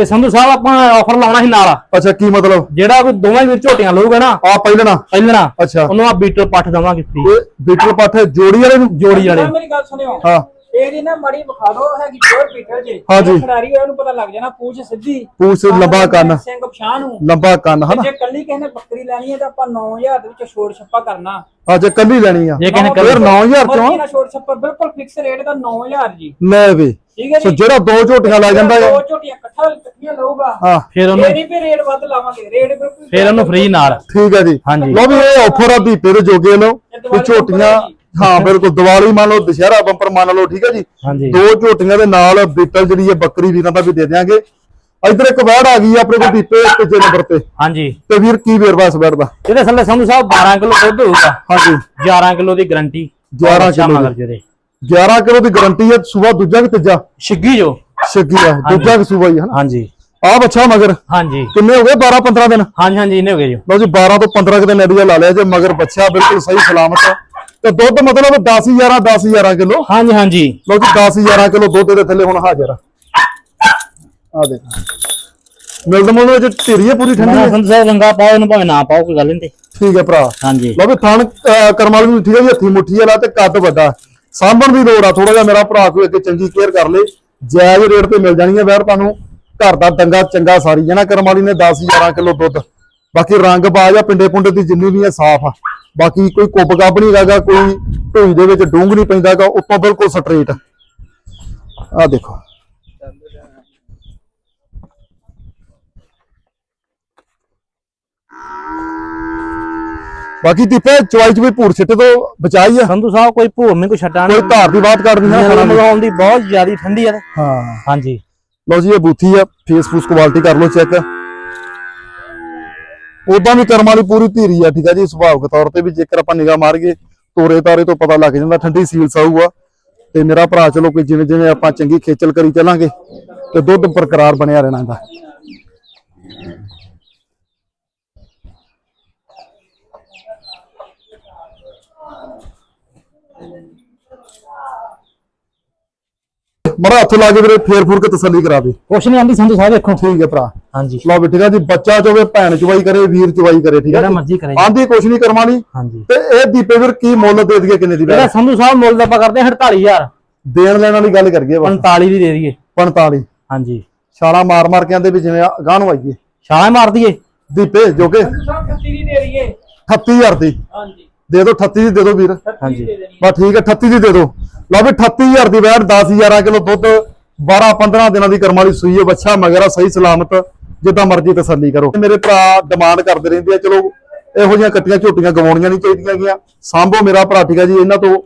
ਇਹ ਸੰਧੂ ਸਾਹਿਬ ਆਪਾਂ ਆਫਰ ਲਾਉਣਾ ਸੀ ਨਾਲ। ਅੱਛਾ ਕੀ ਮਤਲਬ? ਜਿਹੜਾ ਕੋਈ ਦੋਵਾਂ ਵੀਰ ਝੋਟੀਆਂ ਲਊਗਾ ਨਾ ਆ ਪਹਿਲਣਾ। ਪਹਿਲਣਾ ਅੱਛਾ। ਉਹਨੂੰ ਆ ਬੀਟਲ ਪੱਠ ਦਵਾਂਗੇ ਫ੍ਰੀ ਇਹ ਬੀਟਲ ਪੱਠ ਜੋੜੀ ਵਾਲੇ ਨੂੰ ਜੋੜੀ ਵਾਲੇ। ਮੇਰੀ ਗੱਲ ਸੁਣਿਓ। ਹਾਂ। ਇਹਦੀ ਨਾ ਮੜੀ ਵਿਖਾ ਦੋ ਹੈਗੀ ਪਿਓਰ ਪੀਟਲ ਜੀ। ਹਾਂਜੀ। ਜਿਹੜਾ ਖਿਡਾਰੀ ਹੋਇਆ ਉਹਨੂੰ ਪਤਾ ਲੱਗ ਜਾਣਾ ਪੂਛ ਸਿੱਧੀ। ਪੂਛ ਲੰਬਾ ਕੰਨ। ਸਿੰਘ ਪਛਾਣ ਨੂੰ। ਲੰਬਾ ਕੰਨ ਹਨਾ? ਜੇ ਕੱਲੀ ਕਿਸੇ ਨੇ ਬੱਕਰੀ ਲੈਣੀ ਹੈ ਤਾਂ ਆਪਾਂ 9000 ਦੇ ਵਿੱਚ ਛੋੜ ਛੱਪਾ ਕਰਨਾ। ਅੱਜ ਕੱਲੀ ਲੈਣੀ ਆ। ਜੇ ਕਿਸੇ ਨੇ ਫਿਰ ਕਰ 9000 ਚੋਂ ਮਰਜ਼ੀ ਨਾਲ ਛੋੜ ਛੱਪਾ ਬਿਲਕੁਲ ਫਿਕਸ ਰੇਟ ਦਾ 9000 ਜੀ। ਲੈ ਵੀ। ਠੀਕ ਹੈ ਸੋ ਜੀ? ਜਿਹੜਾ ਦੋ ਝੋਟੀਆਂ ਲੈ ਜਾਂਦਾ ਹੈ। ਦੋ ਝੋਟੀਆਂ ਇਕੱਠਾ ਇਕੱਠੀਆਂ ਲਊਗਾ ਹਾਂ। ਫਿਰ ਇਹ ਉਹਨੂੰ ਨਹੀਂ ਵੀ ਰੇਟ ਵੱਧ ਲਾਵਾਂਗੇ। ਰੇਟ ਬਿਲਕੁਲ ਫਿਰ ਉਹਨੂੰ ਫ੍ਰੀ ਨਾਲ। ਠੀਕ ਹੈ ਜੀ। ਹਾਂਜੀ। ਲਓ ਵੀ ਇਹ ਆਫਰ ਆ ਦੀਪੇ ਦੇ ਜੋਗੇ ਇਹ ਝੋਟੀਆਂ ਬੰਪਰ ਆ ਜੀ। ਹਾਂ ਬਿਲਕੁਲ ਦੀਵਾਲੀ ਮੰਨ ਲਓ ਦੁਸ਼ਹਿਰਾ ਬੰਪਰ ਮੰਨ ਲਓ ਠੀਕ ਹੈ ਜੀ? ਦੋ ਝੋਟੀਆਂ ਦੇ ਨਾਲ ਬੀਟਲ ਜਿਹੜੀ ਹੈ ਬੱਕਰੀ ਵੀਰਾਂ ਦਾ ਵੀ ਦੇ ਦਿਆਂਗੇ। ਇਧਰ ਇੱਕ ਵੈੜ ਆ ਗਈ ਆਪਣੇ ਕੋਲ ਦੀਪੇ ਤੀਜੇ ਨੰਬਰ ਤੇ। ਹਾਂਜੀ। ਤੇ ਵੀਰ ਕੀ ਵੇਰਵਾ ਇਸ ਵੈੜ ਦਾ? ਇਹਦੇ ਥੱਲੇ ਸੰਧੂ ਸਾਹਿਬ 12 ਕਿਲੋ ਦੁੱਧ ਹੋਊਗਾ। ਹਾਂਜੀ। 11 ਕਿਲੋ ਦੀ ਗਾਰੰਟੀ। 11 ਕਿਲੋ ਦੀ। ਜਿਹਦੇ 11 ਕਿਲੋ ਦੀ ਗਾਰੰਟੀ ਹੈ ਸੂਬਾ ਦੂਜਾ ਕਿ ਤੀਜਾ? ਛਿੱਗੀ ਜੋ। ਛੱਗੀ ਆ ਦੂਜਾ ਕਿ ਸੂਬਾ ਹੀ ਹੈ ਹਾਂਜੀ। ਆ ਬੱਚਾ ਮਗਰ। ਹਾਂਜੀ। ਕਿੰਨੇ ਹੋ ਗਏ? 12 15 ਦਿਨ? ਹਾਂਜੀ ਹਾਂਜੀ ਇਹਨੇ ਹੋ ਗਏ ਜੋ। ਲਓ ਜੀ 12 ਤੋਂ 15 ਕੁ ਦਿਨ ਏਰੀਆ ਲਾ ਲਿਆ ਜੇ ਮਗਰ ਬੱਚਾ ਬਿਲਕੁਲ ਸਹੀ ਸਲਾਮਤ ਹੈ ਤੇ ਦੁੱਧ ਮਤਲਬ 10 11 10 11 ਕਿਲੋ? ਹਾਂਜੀ ਹਾਂਜੀ। ਲਓ ਜੀ 10 11 ਕਿਲੋ ਦੁੱਧ ਦੇ ਥੱਲੇ ਹੁਣ ਹਾਜ਼ਰ ਆ ਆ ਦੇਖੋ। ਮਿਲਦ ਮੁੱਲ ਵਿੱਚ ਢੇਰੀ ਹੈ ਪੂਰੀ ਠੰਡੀ ਹੈ ਸਾਹਿਬ ਰੰਗਾ ਪਾਓ ਇਹਨੂੰ ਭਾਵੇਂ ਨਾ ਪਾਓ ਕੋਈ ਗੱਲ ਨਹੀਂ ਤੇ। ਠੀਕ ਹੈ ਭਰਾ। ਹਾਂਜੀ। ਲਓ ਵੀ ਥਣ ਅਹ, ਕਰਮ ਵਾਲੀ ਨੂੰ ਠੀਕ ਹੈ ਜੀ ਹੱਥੀ ਮੁੱਠੀ ਵਾਲਾ ਤੇ ਕੱਦ ਵੱਡਾ। ਸਾਂਭਣ ਦੀ ਲੋੜ ਆ ਥੋੜਾ ਜਿਹਾ ਮੇਰਾ ਭਰਾ ਕੋਈ ਅੱਗੇ ਚੰਗੀ ਕੇਅਰ ਕਰ ਲੇ। ਜਾਇਜ਼ ਰੇਟ ਤੇ ਮਿਲ ਜਾਣੀ ਹੈ ਵੈਰ ਤੁਹਾਨੂੰ। ਘਰ ਦਾ ਡੰਗਾ ਚੰਗਾ ਸਾਰੀ। ਜਣਾ ਕਰਮ ਵਾਲੀ ਨੇ 10 11 ਕਿਲੋ ਦੁੱਧ ਬਾਕੀ ਰੰਗ ਬਾਜ ਆ ਪਿੰਡੇ ਪੁੰਡੇ ਦੀ ਜਿੰਨੀ ਵੀ ਹੈ ਸਾਫ਼ ਆ। ਬਾਕੀ ਕੋਈ ਕੁੱਪ ਗੱਬ ਨਹੀਂ ਹੈਗਾ ਕੋਈ ਢੋਈ ਦੇ ਵਿੱਚ ਡੂੰਗ ਨਹੀਂ ਪੈਂਦਾਗਾ ਉੱਤੋਂ ਬਿਲਕੁਲ ਸਟਰੇਟ ਆ ਦੇਖੋ। ਬਾਕੀ ਦੀਪੇ ਚਵਾਈ ਚ ਵੀ ਭੂਰ ਛਿੱਟੇ ਤੋਂ ਬਚਾਈ ਆ। ਸੰਧੂ ਸਾਹਿਬ ਕੋਈ ਭੂਰ ਨਹੀਂ ਕੋਈ ਛੱਡਾਂ ਕੋਈ ਧਾਰ ਦੀ ਬਾਤ ਕੱਢ ਦਿੰਦਾ ਨਹੀਂ ਮਗਾਉਣ ਦੀ ਬਹੁਤ ਜ਼ਿਆਦਾ ਠੰਡੀ ਆ। ਹਾਂ। ਹਾਂਜੀ। ਲਓ ਜੀ ਇਹ ਬੂਥੀ ਆ ਫੇਸ ਫੂਸ ਕੁਆਲਿਟੀ ਕਰ ਲਓ ਚੈੱਕ ਉਦਾਂ ਵੀ ਕਰਮਾਂ ਦੀ ਪੂਰੀ ਧੀਰੀ ਆ, ਠੀਕ ਆ ਜੀ, ਸੁਭਾਵਿਕ ਤੌਰ ਤੇ ਵੀ ਜੇਕਰ ਆਪਾਂ ਨਿਗਾਹ ਮਾਰੀਏ, ਤੋਰੇ ਤਾਰੇ ਤੋਂ ਪਤਾ ਲੱਗ ਜਾਂਦਾ, ਠੰਡੀ ਸੀਲ ਸਾਊ ਆ ਤੇ ਮੇਰਾ ਭਰਾ, ਚਲੋ ਕਿ ਜਿਵੇਂ ਜਿਵੇਂ ਆਪਾਂ ਚੰਗੀ ਖੇਚਲ ਕਰੀ ਚੱਲਾਂਗੇ, ਤੇ ਦੁੱਧ ਬਰਕਰਾਰ ਬਣਿਆ ਰਹਿਣਾ ਇਹਦਾ। ਮਰਾ ਹੱਥ ਲਾ ਕੇ ਵੀਰੇ ਫੇਰ ਫੂਰ ਕੇ ਤਸੱਲੀ ਕਰਾ ਦੇ। ਕੁਛ ਨਹੀਂ ਆਂਦੀ ਸੰਧੂ ਸਾਹਿਬ ਦੇਖੋ ਠੀਕ ਹੈ ਭਰਾ। ਹਾਂਜੀ। ਲਓ ਵੀ ਠੀਕ ਆ ਜੀ ਬੱਚਾ ਚੋਵੇ ਭੈਣ ਚਵਾਈ ਕਰੇ ਵੀਰ ਚਵਾਈ ਕਰੇ ਠੀਕ ਜਿਹੜਾ ਮਰਜ਼ੀ ਕਰੇ। ਆਂਦੀ ਕੁਛ ਨਹੀਂ ਕਰਮਾ ਹਾਂਜੀ। ਤੇ ਇਹ ਦੀਪੇ ਵੀਰ ਕੀ ਮੁੱਲ ਦੇ ਦਈਏ ਕਿੰਨੇ ਦੀ ਵੈਸੇ? ਸੰਧੂ ਸਾਹਿਬ ਮੁੱਲ ਦਾ ਆਪਾਂ ਕਰਦੇ ਹਾਂ 48000 ਦੇਣ ਲੈਣ ਵਾਲੀ ਗੱਲ ਕਰੀਏ ਬਸ। 45 ਦੀ ਦੇ ਦਈਏ। 45 ਹਾਂਜੀ। ਛਾਲਾ ਮਾਰ ਮਾਰ ਕੇ ਆਂਦੇ ਵੀ ਜਿਵੇਂ ਗਾਂ ਨੂੰ ਆਈਏ। ਛਾਲਾਂ ਮਾਰ ਦਈਏ। ਦੀਪੇ ਜੋ ਕਿ ਸੰਧੂ ਸਾਹਿਬ 38 ਦੀ ਦੇ ਰਹੀਏ 38000 ਦੀ। ਹਾਂਜੀ। ਦੇ ਦਿਓ 38 ਦੀ ਦੇ ਦਿਓ ਵੀਰ। 38 ਹਾਂਜੀ। ਬਸ ਠੀਕ ਹੈ 38 ਦੀ ਦੇ ਦਿਓ। ਲਓ ਵੀ 38000 ਦੀ ਵੈਟ 10000 ਕਿਲੋ ਦੁੱਧ। 12 15 ਦਿਨਾਂ ਦੀ ਕਰਮ ਵਾਲੀ ਸੂਈ ਹੈ ਬੱਚਾ ਮਗਰ ਸਹੀ ਸਲਾਮਤ ਜਿੱਦਾਂ ਮਰਜ਼ੀ ਤਸੱਲੀ ਕਰੋ। ਮੇਰੇ ਭਰਾ ਡਿਮਾਂਡ ਕਰਦੇ ਰਹਿੰਦੇ ਆ ਚਲੋ ਇਹੋ ਜਿਹੀਆਂ ਕੱਟੀਆਂ ਝੋਟੀਆਂ ਗਵਾਉਣੀਆਂ ਨਹੀਂ ਚਾਹੀਦੀਆਂ ਗੀਆਂ। ਸਾਂਭੋ ਮੇਰਾ ਭਰਾ ਠੀਕ ਹੈ ਜੀ ਇਹਨਾਂ ਤੋਂ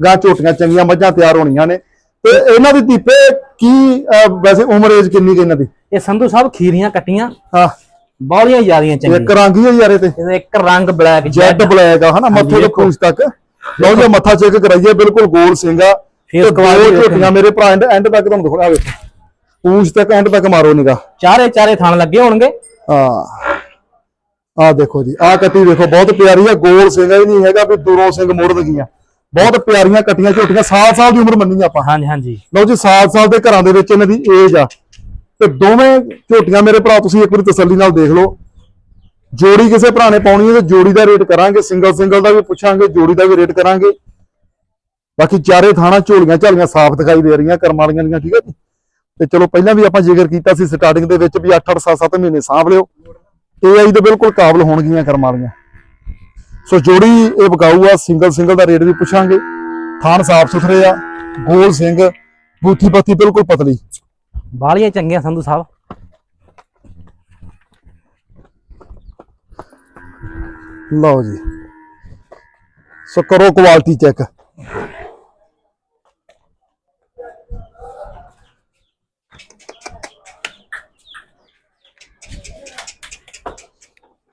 ਗਾਂ ਝੋਟੀਆਂ ਚੰਗੀਆਂ ਮੱਝਾਂ ਤਿਆਰ ਹੋਣੀਆਂ ਨੇ। ਤੇ ਇਹਨਾਂ ਦੀ ਦੀਪੇ ਕੀ ਵੈਸੇ ਉਮਰ ਏਜ ਕਿੰਨੀ ਕਿ ਇਹਨਾਂ ਦੀ? ਇਹ ਸੰਧੂ ਸਾਹਿਬ ਖੀਰੀਆਂ ਕੱਟੀਆਂ। ਹਾਂ। ਬਾਹਲੀਆਂ ਜ਼ਿਆਦੀਆਂ ਇੱਕ ਚੰਗੀਆਂ ਰੰਗੀ ਹੈ ਯਾਰ ਇਹ ਤੇ। ਇਹਦਾ ਇੱਕ ਰੰਗ ਬਲੈਕ ਜੈਡ ਬਲੈਕ ਆ ਹਨਾ ਮੱਥੇ ਤੋਂ ਦੇਖੋ। ਪੂੰਛ ਤੱਕ। ਲਓ ਜੀ ਮੱਥਾ ਚੈੱਕ ਕਰਾਈਏ ਬਿਲਕੁਲ ਗੋਲ ਸਿੰਘ ਆ। ਫਿਰ ਤੇ। ਝੋਟੀਆਂ ਮੇਰੇ ਭਰਾ ਐਂਡ ਐਂਡ ਤੱਕ ਤੁਹਾਨੂੰ ਦਿਖਾ ਵੇਖੋ। ਪੂੰਛ ਤੱਕ ਐਂਡ ਤੱਕ ਮਾਰੋ ਨਿਗਾ ਚਾਰੇ ਚਾਰੇ ਥਣ ਲੱਗੇ ਹੋਣਗੇ। ਆ ਆ ਦੇਖੋ ਜੀ ਆ ਕੱਟੀ ਦੇਖੋ ਬਹੁਤ ਪਿਆਰੀ ਆ ਗੋਲ ਸਿੰਘ ਹੀ ਨਹੀਂ ਹੈਗਾ ਵੀ ਦੂਰੋਂ ਸਿੰਘ ਮੁੜ ਗਈਆਂ ਬਹੁਤ ਪਿਆਰੀਆਂ ਕੱਟੀਆਂ ਝੋਟੀਆਂ ਸਾਲ ਸਾਲ ਦੀ ਉਮਰ ਮੰਨੀ ਆਪਾਂ। ਹਾਂਜੀ ਹਾਂਜੀ। ਲਓ ਜੀ ਸਾਲ ਸਾਲ ਦੇ ਘਰਾਂ ਦੇ ਵਿੱਚ ਇਹਨਾਂ ਦੀ ਏਜ ਆ। ਤੇ ਦੋਵੇਂ ਝੋਟੀਆਂ ਮੇਰੇ ਭਰਾ, ਤੁਸੀਂ ਇੱਕ ਵਾਰੀ ਤਸੱਲੀ ਨਾਲ ਦੇਖ ਲਓ। ਜੋੜੀ ਕਿਸੇ ਭਰਾ ਨੇ ਪਾਉਣੀ ਹੈ ਤੇ ਜੋੜੀ ਦਾ ਰੇਟ ਕਰਾਂਗੇ ਸਿੰਗਲ ਸਿੰਗਲ ਦਾ ਵੀ ਪੁੱਛਾਂਗੇ, ਜੋੜੀ ਦਾ ਵੀ ਰੇਟ ਕਰਾਂਗੇ। ਬਾਕੀ ਚਾਰੇ ਥਾਣਾ ਝੋਲੀਆਂ ਝਾਲੀਆਂ ਸਾਫ਼ ਦਿਖਾਈ ਦੇ ਰਹੀਆਂ, ਕਰਮ ਵਾਲੀਆਂ ਦੀਆਂ, ਠੀਕ ਹੈ ਜੀ? ਤੇ ਚਲੋ, ਪਹਿਲਾਂ ਵੀ ਆਪਾਂ ਜ਼ਿਕਰ ਕੀਤਾ ਸੀ ਸਟਾਰਟਿੰਗ ਦੇ ਵਿੱਚ ਵੀ 8 8 7 7 ਮਹੀਨੇ ਸਾਂਭ ਲਿਓ। AI ਦੇ ਬਿਲਕੁਲ ਕਾਬਲ ਹੋਣਗੀਆਂ ਕਰਮ ਵਾਲੀਆਂ। ਸੋ ਜੋੜੀ ਇਹ ਬਕਾਊ ਆ ਸਿੰਗਲ ਸਿੰਗਲ ਦਾ ਰੇਟ ਵੀ ਪੁੱਛਾਂਗੇ। ਥਾਣ ਸਾਫ਼ ਸੁਥਰੇ ਆ, ਗੋਲ ਸਿੰਘ ਬੂਥੀ ਪੱਤੀ ਬਿਲਕੁਲ ਪਤਲੀ। ਬਾਹਲੀਆਂ ਚੰਗੀਆਂ ਸੰਧੂ ਸਾਹਿਬ। ਲਓ ਜੀ। ਸੋ ਕਰੋ ਕੁਆਲਿਟੀ ਚੈੱਕ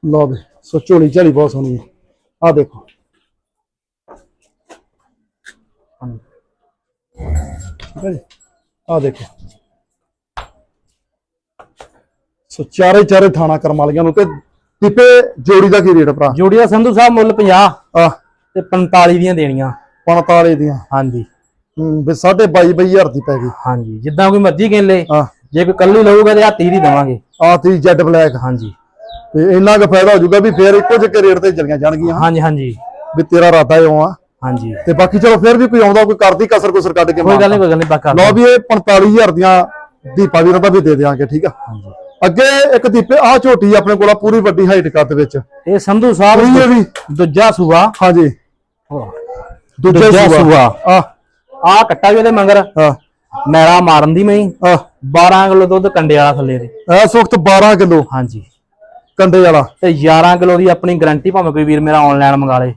ਲਓ ਵੀ ਸੋ ਝੋਲੀ ਝਾਲੀ ਬਹੁਤ ਸੋਹਣੀ ਹੈ। ਆ ਦੇਖੋ। ਠੀਕ ਹੈ ਜੀ। ਆ ਦੇਖੋ। ਸੋ ਚਾਰੇ ਚਾਰੇ ਥਾਣਾ ਕਰਮ ਵਾਲੀਆਂ ਨੂੰ ਤੇ ਟਿੱਪੇ ਜੋੜੀ ਦਾ ਕੀ ਰੇਟ ਭਰਾ? ਜੋੜੀ ਦਾ ਸੰਧੂ ਸਾਹਿਬ ਮੁੱਲ 50 ਆ। ਤੇ 45 ਦੀਆਂ ਦੇਣੀਆਂ। 45 ਦੀਆਂ। ਹਾਂਜੀ। ਹੂੰ ਵੀ 22 22000 ਦੀ ਪੈ ਗਈ। ਹਾਂਜੀ ਜਿੱਦਾਂ ਕੋਈ ਮਰਜ਼ੀ ਗਿਣ ਲੇ। ਆ ਜੇ ਕੋਈ ਕੱਲੀ ਲਊਗਾ ਤੇ ਆ 30 ਦੀ ਦੇਵਾਂਗੇ। ਆ ਜੈਡ ਬਲੈਕ। ਹਾਂਜੀ। ਤੇ ਇੰਨਾ ਕੁ ਫਾਇਦਾ ਹੋ ਜਾਊਗਾ ਵੀ ਫੇਰ ਇੱਕੋ ਜਿਹੇ ਰੇਟ ਤੇ ਚਲੀਆਂ ਜਾਣਗੀਆਂ। ਹਾਂਜੀ ਹਾਂਜੀ। ਵੀ ਤੇਰਾ ਇਰਾਦਾ ਇਉਂ ਆ। ਹਾਂਜੀ। ਤੇ ਬਾਕੀ ਚਲੋ ਫੇਰ ਵੀ ਕੋਈ ਆਉਂਦਾ ਕੋਈ ਕਰਦੀ ਕਸਰ ਕੁਸਰ ਕੱਢ ਕੇ ਕੋਈ ਗੱਲ ਨਹੀਂ ਕੋਈ ਗੱਲ ਨਹੀਂ ਬਾਕਾ ਲਓ ਵੀ ਇਹ 45000 ਦੀਆਂ ਦੀਪਾ ਵੀਰਾਂ ਦਾ ਵੀ ਦੇ ਦਿਆਂਗੇ ਠੀਕ ਆ? ਹਾਂਜੀ। ਅੱਗੇ ਇੱਕ ਦੀਪੇ ਆ ਝੋਟੀ ਆਪਣੇ ਕੋਲ ਪੂਰੀ ਵੱਡੀ ਹਾਈਟ ਕੱਦ ਵਿੱਚ। ਇਹ ਸੰਧੂ ਸਾਹਿਬ ਇਹ ਵੀ। ਦੂਜਾ ਸੂਆ। ਹਾਂਜੀ। ਦੂਜਾ ਸੂਆ। ਆ ਆ ਕੱਟਾ ਵੀ ਉਹਦੇ ਮਗਰ। ਆ ਮੈਲਾ ਮਾਰਨ ਦੀ ਮੈਂ ਆ 12 ਕਿਲੋ ਦੁੱਧ ਕੰਡੇ ਵਾਲਾ ਥੱਲੇ ਦੇ। ਇਸ ਵਕਤ 12 ਕਿਲੋ। ਹਾਂਜੀ। ਕੰਡੇ ਵਾਲਾ। ਤੇ 11 ਕਿਲੋ ਦੀ ਆਪਣੀ ਗਾਰੰਟੀ ਭਾਵੇਂ ਕੋਈ ਵੀਰ ਮੇਰਾ ਆਨਲਾਈਨ ਮੰਗਾ ਲੇ।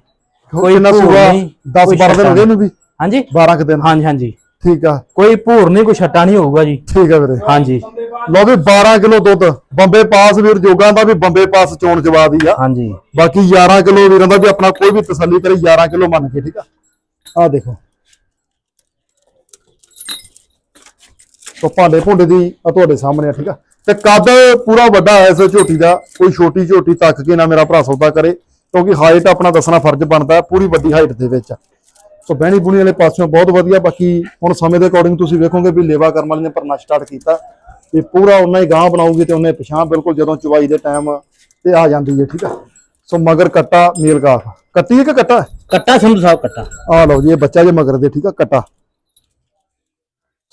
ਕੋਈ ਭੂਰ ਸੂਆ? ਨਹੀਂ, 10 ਕੋਈ 12 ਦਿਨ ਹੋ ਗਏ ਇਹਨੂੰ ਵੀ? ਹਾਂਜੀ। 12 ਕਿ ਦਿਨ। ਹਾਂਜੀ ਹਾਂਜੀ। ਠੀਕ ਆ। ਕੋਈ ਭੂਰ ਨਹੀਂ ਕੋਈ ਛੱਟਾ ਨਹੀਂ ਹੋਊਗਾ ਜੀ। ਠੀਕ ਆ ਵੀਰੇ। ਹਾਂਜੀ। ਲਓ ਵੀ 12 ਕਿਲੋ ਦੁੱਧ। ਬੰਬੇ ਪਾਸ ਵੀਰ ਜੋਗਾਂ ਦਾ ਵੀ ਬੰਬੇ ਪਾਸ ਚੋਣ ਜਵਾਬ ਹੀ ਆ। ਹਾਂਜੀ। ਬਾਕੀ 11 ਕਿਲੋ ਵੀਰਾਂ ਦਾ ਵੀ ਆਪਣਾ ਕੋਈ ਵੀ ਤਸੱਲੀ ਕਰੇ 11 ਕਿਲੋ ਮੰਨ ਕੇ ਠੀਕ ਆ? ਆ ਦੇਖੋ। ਤੋ ਭਾਂਡੇ ਭੁੰਡੇ ਦੀ ਆ ਤੁਹਾਡੇ ਸਾਹਮਣੇ ਆ ਠੀਕ ਆ? ਤੇ ਕੱਦ ਪੂਰਾ ਵੱਡਾ ਹੈ ਇਸ ਝੋਟੀ ਦਾ। ਕੋਈ ਛੋਟੀ ਝੋਟੀ ਤੱਕ ਕੇ ਨਾ ਮੇਰਾ ਭਰਾ ਸੌਦਾ ਕਰੇ ਕਿਉਂਕਿ ਹਾਈਟ ਆਪਣਾ ਦੱਸਣਾ ਫਰਜ਼ ਬਣਦਾ ਪੂਰੀ ਵੱਡੀ ਹਾਈਟ ਦੇ ਵਿੱਚ ਸੋ ਬਹਿਣੀ ਬੁਣੀ ਵਾਲੇ ਪਾਸਿਓਂ ਬਹੁਤ ਵਧੀਆ ਬਾਕੀ ਹੁਣ ਸਮੇਂ ਦੇ ਅਕੋਰਡਿੰਗ ਤੁਸੀਂ ਵੇਖੋਗੇ ਵੀ ਲੇਵਾ ਕਰਮ ਵਾਲੀ ਨੇ ਪਰਨਾ ਸਟਾਰਟ ਕੀਤਾ। ਤੇ ਪੂਰਾ ਉਹਨਾਂ ਹੀ ਗਾਂ ਬਣਾਉਗੀ ਤੇ ਉਹਨੇ ਪਛਾਣ ਬਿਲਕੁਲ ਜਦੋਂ ਚਵਾਈ ਦੇ ਟਾਈਮ ਤੇ ਆ ਜਾਂਦੀ ਹੈ ਠੀਕ ਆ? ਸੋ ਮਗਰ ਕੱਟਾ ਮੇਲ ਗਾਫ ਕੱਟੀ ਹੈ ਕਿ ਕੱਟਾ? ਕੱਟਾ ਸੰਧੂ ਸਾਹਿਬ ਕੱਟਾ। ਆ ਲਓ ਜੀ ਇਹ ਬੱਚਾ ਜੇ ਮਗਰ ਦੇ ਠੀਕ ਆ ਕੱਟਾ।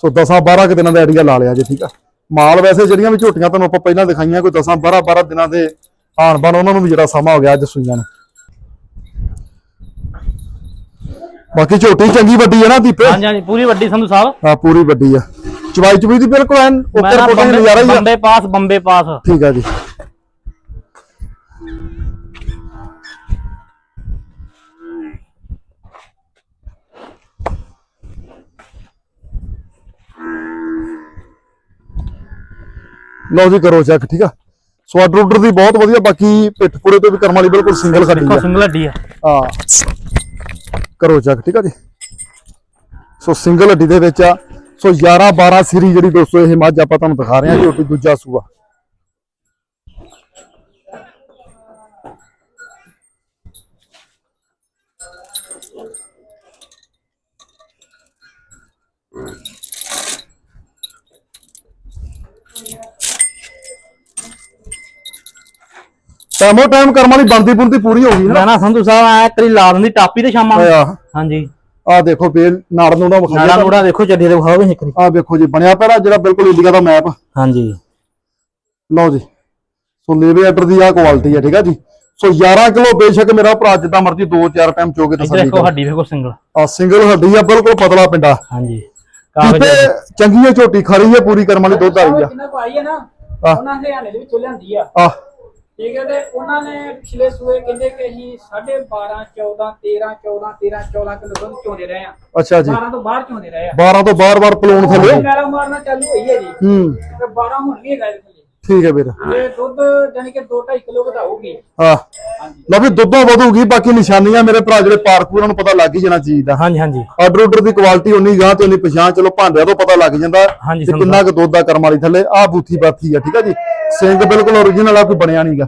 ਸੋ 10 12 ਕਿ ਦਿਨਾਂ ਦਾ ਆਈਡੀਆ ਲਾ ਲਿਆ ਜੀ ਠੀਕ ਆ? ਮਾਲ ਵੈਸੇ ਜਿਹੜੀਆਂ ਵੀ ਝੋਟੀਆਂ ਤੁਹਾਨੂੰ ਆਪਾਂ ਪਹਿਲਾਂ ਦਿਖਾਈਆਂ ਕੋਈ 10 12 12 ਦਿਨਾਂ ਦੇ ਆਣ ਬਣ ਉਹਨਾਂ ਨੂੰ ਵੀ ਜਿਹੜਾ ਸਮਾਂ ਹੋ ਗਿਆ ਅੱਜ ਸੂਈਆਂ ਨੂੰ। ਬਾਕੀ ਝੋਟੀ ਚੰਗੀ ਵੱਡੀ ਹੈ ਨਾ ਦੀਪੇ? ਹਾਂਜੀ ਹਾਂਜੀ ਪੂਰੀ ਵੱਡੀ ਸੰਧੂ ਸਾਹਿਬ। ਹਾਂ ਪੂਰੀ ਵੱਡੀ ਆ। ਚਵਾਈ ਚਵਾਈ ਦੀ ਬਿਲਕੁਲ ਐਨ ਕੋਟਾ ਬੰਬੇ- ਨਜ਼ਾਰਾ ਹੀ ਆ। ਬੰਬੇ ਪਾਸ ਬੰਬੇ ਪਾਸ। ਠੀਕ ਆ ਜੀ। ਲਓ ਜੀ ਕਰੋ ਚੈੱਕ ਠੀਕ ਆ? ਸਵਾਡ ਰੂਟਰ ਦੀ ਬਹੁਤ ਵਧੀਆ ਬਾਕੀ ਪਿੱਠ ਪੂਰੇ ਤੇ ਵੀ ਕਰਮ ਵਾਲੀ ਬਿਲਕੁਲ ਸਿੰਗਲ ਦੇਖੋ ਆ। ਸਿੰਗਲ ਹੱਡੀ ਆ। ਆ ਕਰੋ ਚੈੱਕ ਠੀਕ ਆ ਜੀ? ਸੋ ਸਿੰਗਲ ਹੱਡੀ ਦੇ ਵਿੱਚ ਆ ਸੋ 11 12 ਸੀਰੀ ਜਿਹੜੀ ਦੋਸਤੋ ਇਹ ਮੱਝ ਆਪਾਂ ਤੁਹਾਨੂੰ ਦਿਖਾ ਰਹੇ ਹਾਂ ਝੋਟੀ ਦੂਜਾ ਸੂਆ। ਟਾਈਮੋ ਟਾਈਮ ਕਰਮ ਵਾਲੀ ਬੰਦੀ ਬੁੰਦੀ ਪੂਰੀ ਹੋ ਗਈ ਨਾ। ਨਾ ਸੰਧੂ ਸਾਹਿਬ ਐ ਕਰੀ ਲਾ ਦਿੰਦੀ ਟਾਪੀ ਤੇ ਸ਼ਾਮਾਂ ਨੂੰ। ਹਾਂਜੀ। ਆ ਦੇਖੋ ਬੇਲ ਨਾੜ ਨੂੰ ਨਾ ਨਾੜਾ ਵਿਖਾਇਆ ਨੂੜਾ ਦੇਖੋ ਚੱਡੀ ਦੇ ਵਿਖਾਓ ਵੀ ਇੱਕ ਵਾਰੀ ਆ ਵੇਖੋ ਜੀ ਬਣਿਆ ਪਹਿਲਾਂ ਜਿਹੜਾ ਬਿਲਕੁਲ ਇੰਡੀਆ ਦਾ ਮੈਪ ਹਾਂਜੀ। ਲਓ ਜੀ। ਸੋ ਲੇਵੇ ਆਰਡਰ ਦੀ ਆ ਕੁਆਲਿਟੀ ਹੈ ਠੀਕ ਆ ਜੀ? ਸੋ 11 ਕਿਲੋ ਬੇਸ਼ੱਕ ਮੇਰਾ ਭਰਾ ਜਿੱਦਾਂ ਮਰਜ਼ੀ 2-4 ਟਾਈਮ ਚੋਗੇ ਇੱਧਰ ਤਸੱਲੀ ਦੇਖੋ ਕਰੋ ਹੱਡੀ ਵੇਖੋ ਸਿੰਗਲ ਆ ਸਿੰਗਲ ਹੱਡੀ ਆ ਬਿਲਕੁਲ ਪਤਲਾ ਪਿੰਡਾ। ਹਾਂਜੀ। ਕਿਤੇ ਕਾਗਜ਼ ਚੰਗੀ ਹੈ ਝੋਟੀ ਖਰੀ ਹੈ ਪੂਰੀ ਕਰਮ ਵਾਲੀ ਦੁੱਧ ਵਾਲੀ ਆ। ਜਿੰਨਾ ਕੋ ਆਈ ਹੈ ਨਾ ਆਹ। ਉਹਨਾਂ ਹਰਿਆਣੇ ਦੇ ਵਿੱਚੋਂ ਲਿਆਂਦੀ ਆ। ਆ। ਠੀਕ ਹੈ ਤੇ ਉਹਨਾਂ ਨੇ ਪਿਛਲੇ ਸੂਏ ਕਹਿੰਦੇ ਕਿ ਅਸੀਂ 12.5 14 13 14 13 14 ਕਿਲੋ ਦੁੱਧ ਚੋਂਦੇ ਰਹੇ ਆ ਅੱਛਾ ਜੀ। 12 ਤੋਂ ਬਾਹਰ ਚੋਂਦੇ ਰਹੇ ਆ 12 ਤੋਂ ਬਾਰ-ਬਾਰ ਪਲੂਣ ਥੱਲੇ। ਗਾਰਾ ਮਾਰਨਾ ਚਾਲੂ ਹੋਈ ਹੈ ਜੀ। ਹੂੰ। ਤੇ 12 ਹੁਣ ਵੀ ਹੈਗਾ ਥੱਲੇ ਠੀਕ ਹੈ ਵੀਰ। ਤੇ ਦੁੱਧ ਜਾਨੀ ਕਿ 2.5 ਕਿਲੋ ਵਧਾਊਗੀ ਆ ਹਾਂਜੀ। ਲਓ ਵੀ ਦੁੱਧੋਂ ਵਧੂਗੀ ਬਾਕੀ ਨਿਸ਼ਾਨੀਆਂ ਮੇਰੇ ਭਰਾ ਜਿਹੜੇ ਪਾਰਕ ਉਹਨਾਂ ਨੂੰ ਪਤਾ ਲੱਗ ਹੀ ਜਾਣਾ ਚੀਜ਼ ਦਾ। ਹਾਂਜੀ ਹਾਂਜੀ। ਆਰਡਰ ਆਰਡਰ ਦੀ ਕੁਆਲਿਟੀ ਉਨੀ ਗਾਂ ਤੇ ਉਨੀ ਪਛਾਣ ਚਲੋ ਭਾਂਡਿਆਂ ਤੋਂ ਪਤਾ ਲੱਗ ਜਾਂਦਾ ਤੇ ਕਿੰਨਾ ਕੁ ਦੁੱਧ ਦਾ ਕਰਮ ਵਾਲੀ ਥੱਲੇ। ਆ ਬੂਥੀ ਬਾਥੀ ਆ ਠੀਕ ਆ ਜੀ। ਸਿੰਘ ਬਿਲਕੁਲ ਓਰੀਜਨਲ ਆ ਕੋਈ ਬਣਿਆ ਨਹੀਂਗਾ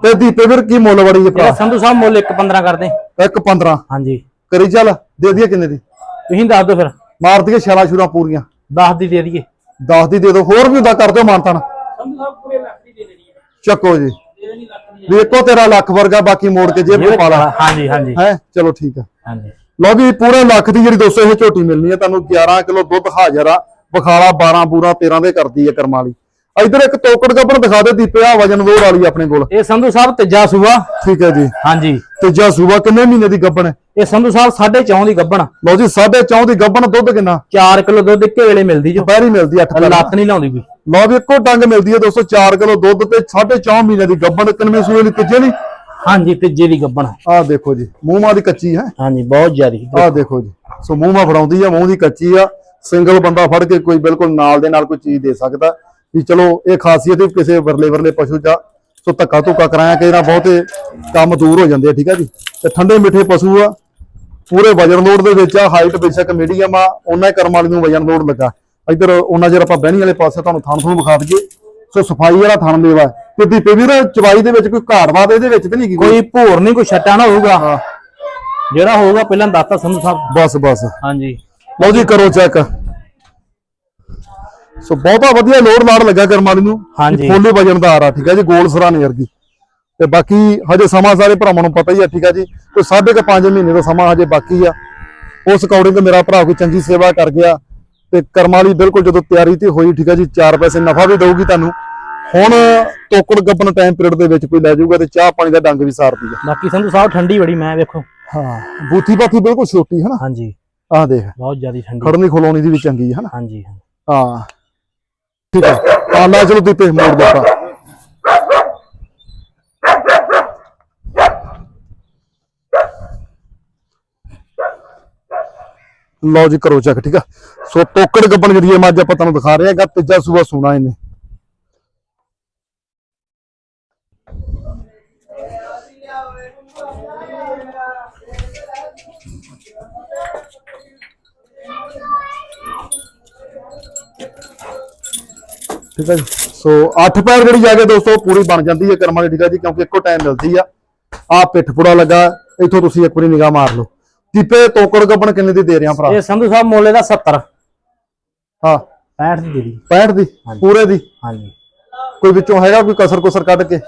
ਤੇ ਦੀਪੇ ਵੀਰ ਕੀ ਮੁੱਲ ਵੜੀ ਹੈ ਭਰਾ? ਸੰਧੂ ਸਾਹਿਬ ਮੁੱਲ 1.15 ਕਰਦੇ ਇੱਕ 15 ਹਾਂਜੀ। ਕਰੀ ਚੱਲ ਦੇ ਦਈਏ ਕਿੰਨੇ ਦੀ? ਤੁਸੀਂ ਦੱਸ ਦਿਓ ਫਿਰ। ਮਾਰ ਦਈਏ ਛਾਲਾ ਛੁਰਾ ਪੂਰੀਆਂ। 10 ਦੀ ਦੇ ਦਈਏ। 10 ਦੀ ਦੇ ਦਿਓ ਹੋਰ ਵੀ ਹੁੰਦਾ ਕਰ ਦਿਓ ਮਾਨਤਾਨ। ਸੰਧੂ ਸਾਹਿਬ ਪੂਰੇ ਲੱਖ ਦੀ ਦੇ ਦੇਣੀ ਹੈ ਚੱਕੋ ਜੀ। ਦੇ ਦੇਣੀ ਲੱਖ ਦੀ ਵੀ ਇੱਕੋ ਤੇਰਾ ਲੱਖ ਵਰਗਾ ਬਾਕੀ ਮੋੜ ਕੇ ਜੇਬ ਚ ਪਾ ਲਾ। ਹਾਂਜੀ ਹਾਂਜੀ। ਹੈ? ਚਲੋ ਠੀਕ ਆ। ਹਾਂਜੀ। ਲਓ ਵੀ ਪੂਰੇ ਲੱਖ ਦੀ ਜਿਹੜੀ ਦੋਸਤੋ ਇਹ ਝੋਟੀ ਮਿਲਣੀ ਹੈ ਤੁਹਾਨੂੰ 11 ਕਿਲੋ ਦੁੱਧ ਹਾਜ਼ਰ ਆ। ਬਖਾਲਾ 12 ਬੂਰਾ 13 ਦੇ ਕਰਦੀ ਹੈ ਕਰਮਾਂ ਵਾਲੀ। ਇਧਰ ਇੱਕ ਤੋਕੜ ਗੱਪਣ ਦਿਖਾ ਦੇ ਦੀਪੇ ਆ ਵਜਨ ਦੋੜ ਵਾਲੀ ਆਪਣੇ ਕੋਲ। ਇਹ ਸੰਧੂ ਸਾਹਿਬ ਤੀਜਾ ਸੂਆ। ਠੀਕ ਹੈ ਜੀ। ਹਾਂਜੀ। ਤੀਜਾ ਸੂਬਾ ਕਿੰਨੇ ਮਹੀਨੇ ਦੀ ਗੱਬਣ ਹੈ? ਇਹ ਸੰਧੂ ਸਾਹਿਬ 4.5 ਦੀ ਗੱਬਣ ਲਓ ਜੀ 4.5 ਦੀ ਗੱਬਣ ਦੁੱਧ ਕਿੰਨਾ? 4 ਕਿਲੋ ਦੁੱਧ ਇੱਕੇ ਵੇਲੇ ਮਿਲਦੀ ਜੋ। ਦੁਪਹਿਰੀ ਮਿਲਦੀ 8 ਕਿਲੋ। ਲੱਤ ਨਹੀਂ ਲਾਉਂਦੀ ਕੋਈ। ਲਓ ਵੀ ਇੱਕੋ ਡੰਗ ਮਿਲਦੀ ਹੈ ਦੋਸਤੋ 4 ਕਿਲੋ ਦੁੱਧ ਤੇ 4.5 ਮਹੀਨੇ ਦੀ ਗੱਬਣ ਕਿੰਨੇ ਸੂਏ ਦੀ ਤੀਜੇ ਨਹੀਂ ਹਾਂਜੀ ਤੀਜੇ ਦੀ ਗੱਬਣ ਆਹ ਦੇਖੋ ਜੀ ਮੂੰਹ ਮਾਂ ਦੀ ਕੱਚੀ ਹੈ। ਹਾਂਜੀ ਬਹੁਤ ਜ਼ਿਆਦੀ। ਆਹ ਦੇਖੋ ਜੀ ਸੋ ਮੂੰਹ ਮਾ ਫੜਾਉਂਦੀ ਆ ਮੂੰਹ ਦੀ ਕੱਚੀ ਆ। ਸਿੰਗਲ ਬੰਦਾ ਫੜ ਕੇ ਕੋਈ ਬਿਲਕੁਲ ਨਾਲ ਦੇ ਨਾਲ ਕੋਈ ਚੀਜ਼ ਦੇ ਸਕਦਾ। ਵੀ ਚਲੋ ਇਹ ਖਾਸੀਅਤ ਹੀ ਕਿਸੇ ਵਰਲੇ ਵਰਲੇ ਪਸ਼ੂ ਆ। ਸੋ ਧੱਕਾ ਧੁੱਕਾ ਕਰਾਇਆ ਕਿ ਇਹਨਾਂ ਬਹੁਤੇ ਕੰਮ ਦੂਰ ਹੋ ਜਾਂਦੇ ਆ ਠੀਕ ਆ ਜੀ। ਤੇ ਠੰਡੇ ਮਿੱਠੇ ਪਸ਼ੂ ਆ। ਪੂਰੇ ਵਜਨ ਲੋਡ ਦੇ ਵਿੱਚ ਆ ਹਾਈਟ ਬੇਸ਼ੱਕ ਮੀਡੀਅਮ ਆ ਉਹਨਾਂ ਕਰਮ ਵਾਲੀ ਨੂੰ ਵਜਨ ਲੋਡ ਲੱਗਾ। ਇੱਧਰ ਉਹਨਾਂ ਜਿਹੜਾ ਆਪਾਂ ਬਹਿਣੀ ਵਾਲੇ ਪਾਸੇ ਤੁਹਾਨੂੰ ਥਣ ਥਣ ਵਿਖਾ ਦਈਏ। ਸੋ ਸਫ਼ਾਈ ਵਾਲਾ ਥਣ ਦੇਵਾ ਤੇ ਦੀਪੇ ਵੀਰ ਚਵਾਈ ਦੇ ਵਿੱਚ ਕੋਈ ਘਾੜਵਾ ਦੇ ਇਹਦੇ ਵਿੱਚ ਤੇ ਨਹੀਂ ਕੀ ਕੋਈ ਭੋਰ ਨਹੀਂ ਕੋਈ ਛੱਟਾ ਨਾ ਹੋਊਗਾ। ਜਿਹੜਾ ਹੋਊਗਾ ਪਹਿਲਾਂ ਦਾਤਾ ਸੰਧੂ ਸਾਹਿਬ ਬਸ ਬਸ। ਹਾਂਜੀ। ਲਓ ਜੀ ਕਰੋ ਚੈੱਕ ਸੋ ਬਹੁਤਾ ਵਧੀਆ ਲੋਡ ਲਾੜ ਲੱਗਾ ਕਰਮ ਵਾਲੀ ਨੂੰ। ਹਾਂਜੀ। ਫੁੱਲ ਵਜਨਦਾਰ ਆ ਠੀਕ ਹੈ ਜੀ ਗੋਲ ਸਰਾਣੇ ਵਰਗੀ ਤੇ ਬਾਕੀ ਹਜੇ ਸਮਾਂ ਸਾਰੇ ਭਰਾਵਾਂ ਨੂੰ ਪਤਾ ਹੀ ਆ ਠੀਕ ਹੈ ਜੀ? ਕੋਈ ਸਾਢੇ ਕੁ ਪੰਜ ਮਹੀਨੇ ਦਾ ਸਮਾਂ ਹਜੇ ਬਾਕੀ ਆ। ਉਸ ਅਕੋਰਡਿੰਗ ਮੇਰਾ ਭਰਾ ਕੋਈ ਚੰਗੀ ਸੇਵਾ ਕਰ ਗਿਆ ਤੇ ਕਰਮ ਵਾਲੀ ਬਿਲਕੁਲ ਜਦੋਂ ਤਿਆਰੀ ਤੇ ਹੋਈ ਠੀਕ ਹੈ ਜੀ 4 ਪੈਸੇ ਨਫਾ ਵੀ ਦਊਗੀ ਤੁਹਾਨੂੰ। ਹੁਣ ਤੋਕੜ ਗੱਪਨ ਟਾਈਮ ਪੀਰੀਅਡ ਦੇ ਵਿੱਚ ਕੋਈ ਲੈ ਜਾਊਗਾ ਤੇ ਚਾਹ ਪਾਣੀ ਦਾ ਡੰਗ ਵੀ ਸਾਰਦੀ ਆ। ਬਾਕੀ ਸੰਧੂ ਸਾਹਿਬ ਠੰਡੀ ਬੜੀ ਮੈਂ ਵੇਖੋ। ਹਾਂ ਬੂਥੀ ਬਾਥੀ ਬਿਲਕੁਲ ਛੋਟੀ ਹੈ ਨਾ ਹਾਂਜੀ। ਆਹ ਦੇਖ। ਬਹੁਤ ਜ਼ਿਆਦੀ ਠੰਡੀ। ਖੜਨੀ ਖਲੋਣੀ ਦੀ ਵੀ ਚੰਗੀ ਹੈ ਨਾ ਹਾਂਜੀ ਹਾਂ। ਠੀਕ ਆ। ਲੈ ਚਲੋ ਦੀਪੇ ਮੋੜ ਦੇ ਲਓ ਜੀ ਕਰੋ ਚੈੱਕ ਠੀਕ ਆ? ਸੋ ਟੋਕੜ ਗੱਬਣ ਜਿਹੜੀ ਹੈ ਮੱਝ ਆਪਾਂ ਤੁਹਾਨੂੰ ਦਿਖਾ ਰਹੇ ਹੈਗਾ, ਤੀਜਾ ਸੂਆ ਸੋਨਾ ਇਹਨੇ। ਠੀਕ ਹੈ ਜੀ? ਸੋ 8 ਪੈਰ ਜਿਹੜੀ ਜਾ ਕੇ ਦੋਸਤੋ ਪੂਰੀ ਬਣ ਜਾਂਦੀ ਹੈ ਕਰਮਾਂ ਦੀ, ਠੀਕ ਹੈ ਜੀ? ਕਿਉਂਕਿ ਇੱਕੋ ਟਾਈਮ ਮਿਲਦੀ ਆ। ਆ ਪਿੱਠ ਪੁੜਾ ਲੱਗਾ, ਇੱਥੋਂ ਤੁਸੀਂ ਇੱਕ ਵਾਰੀ ਨਿਗਾਹ ਮਾਰ ਲਓ। ਦੀਪੇ ਤੋਕੜ ਗੱਬਣ ਕਿੰਨੇ ਦੀ ਦੇ ਰਿਆ ਭਰਾ? ਇਹ ਸੰਧੂ ਸਾਹਿਬ ਮੁੱਲ ਇਹਦਾ 70 ਹਾਂ। 65 ਦੀ ਦੇ ਦੀ 65 ਦੀ? ਪੂਰੇ ਦੀ? ਹਾਂਜੀ। ਕੋਈ ਵਿੱਚੋਂ ਹੈਗਾ ਕੋਈ ਕਸਰ ਕੁਸਰ ਕੱਢ ਕੇ?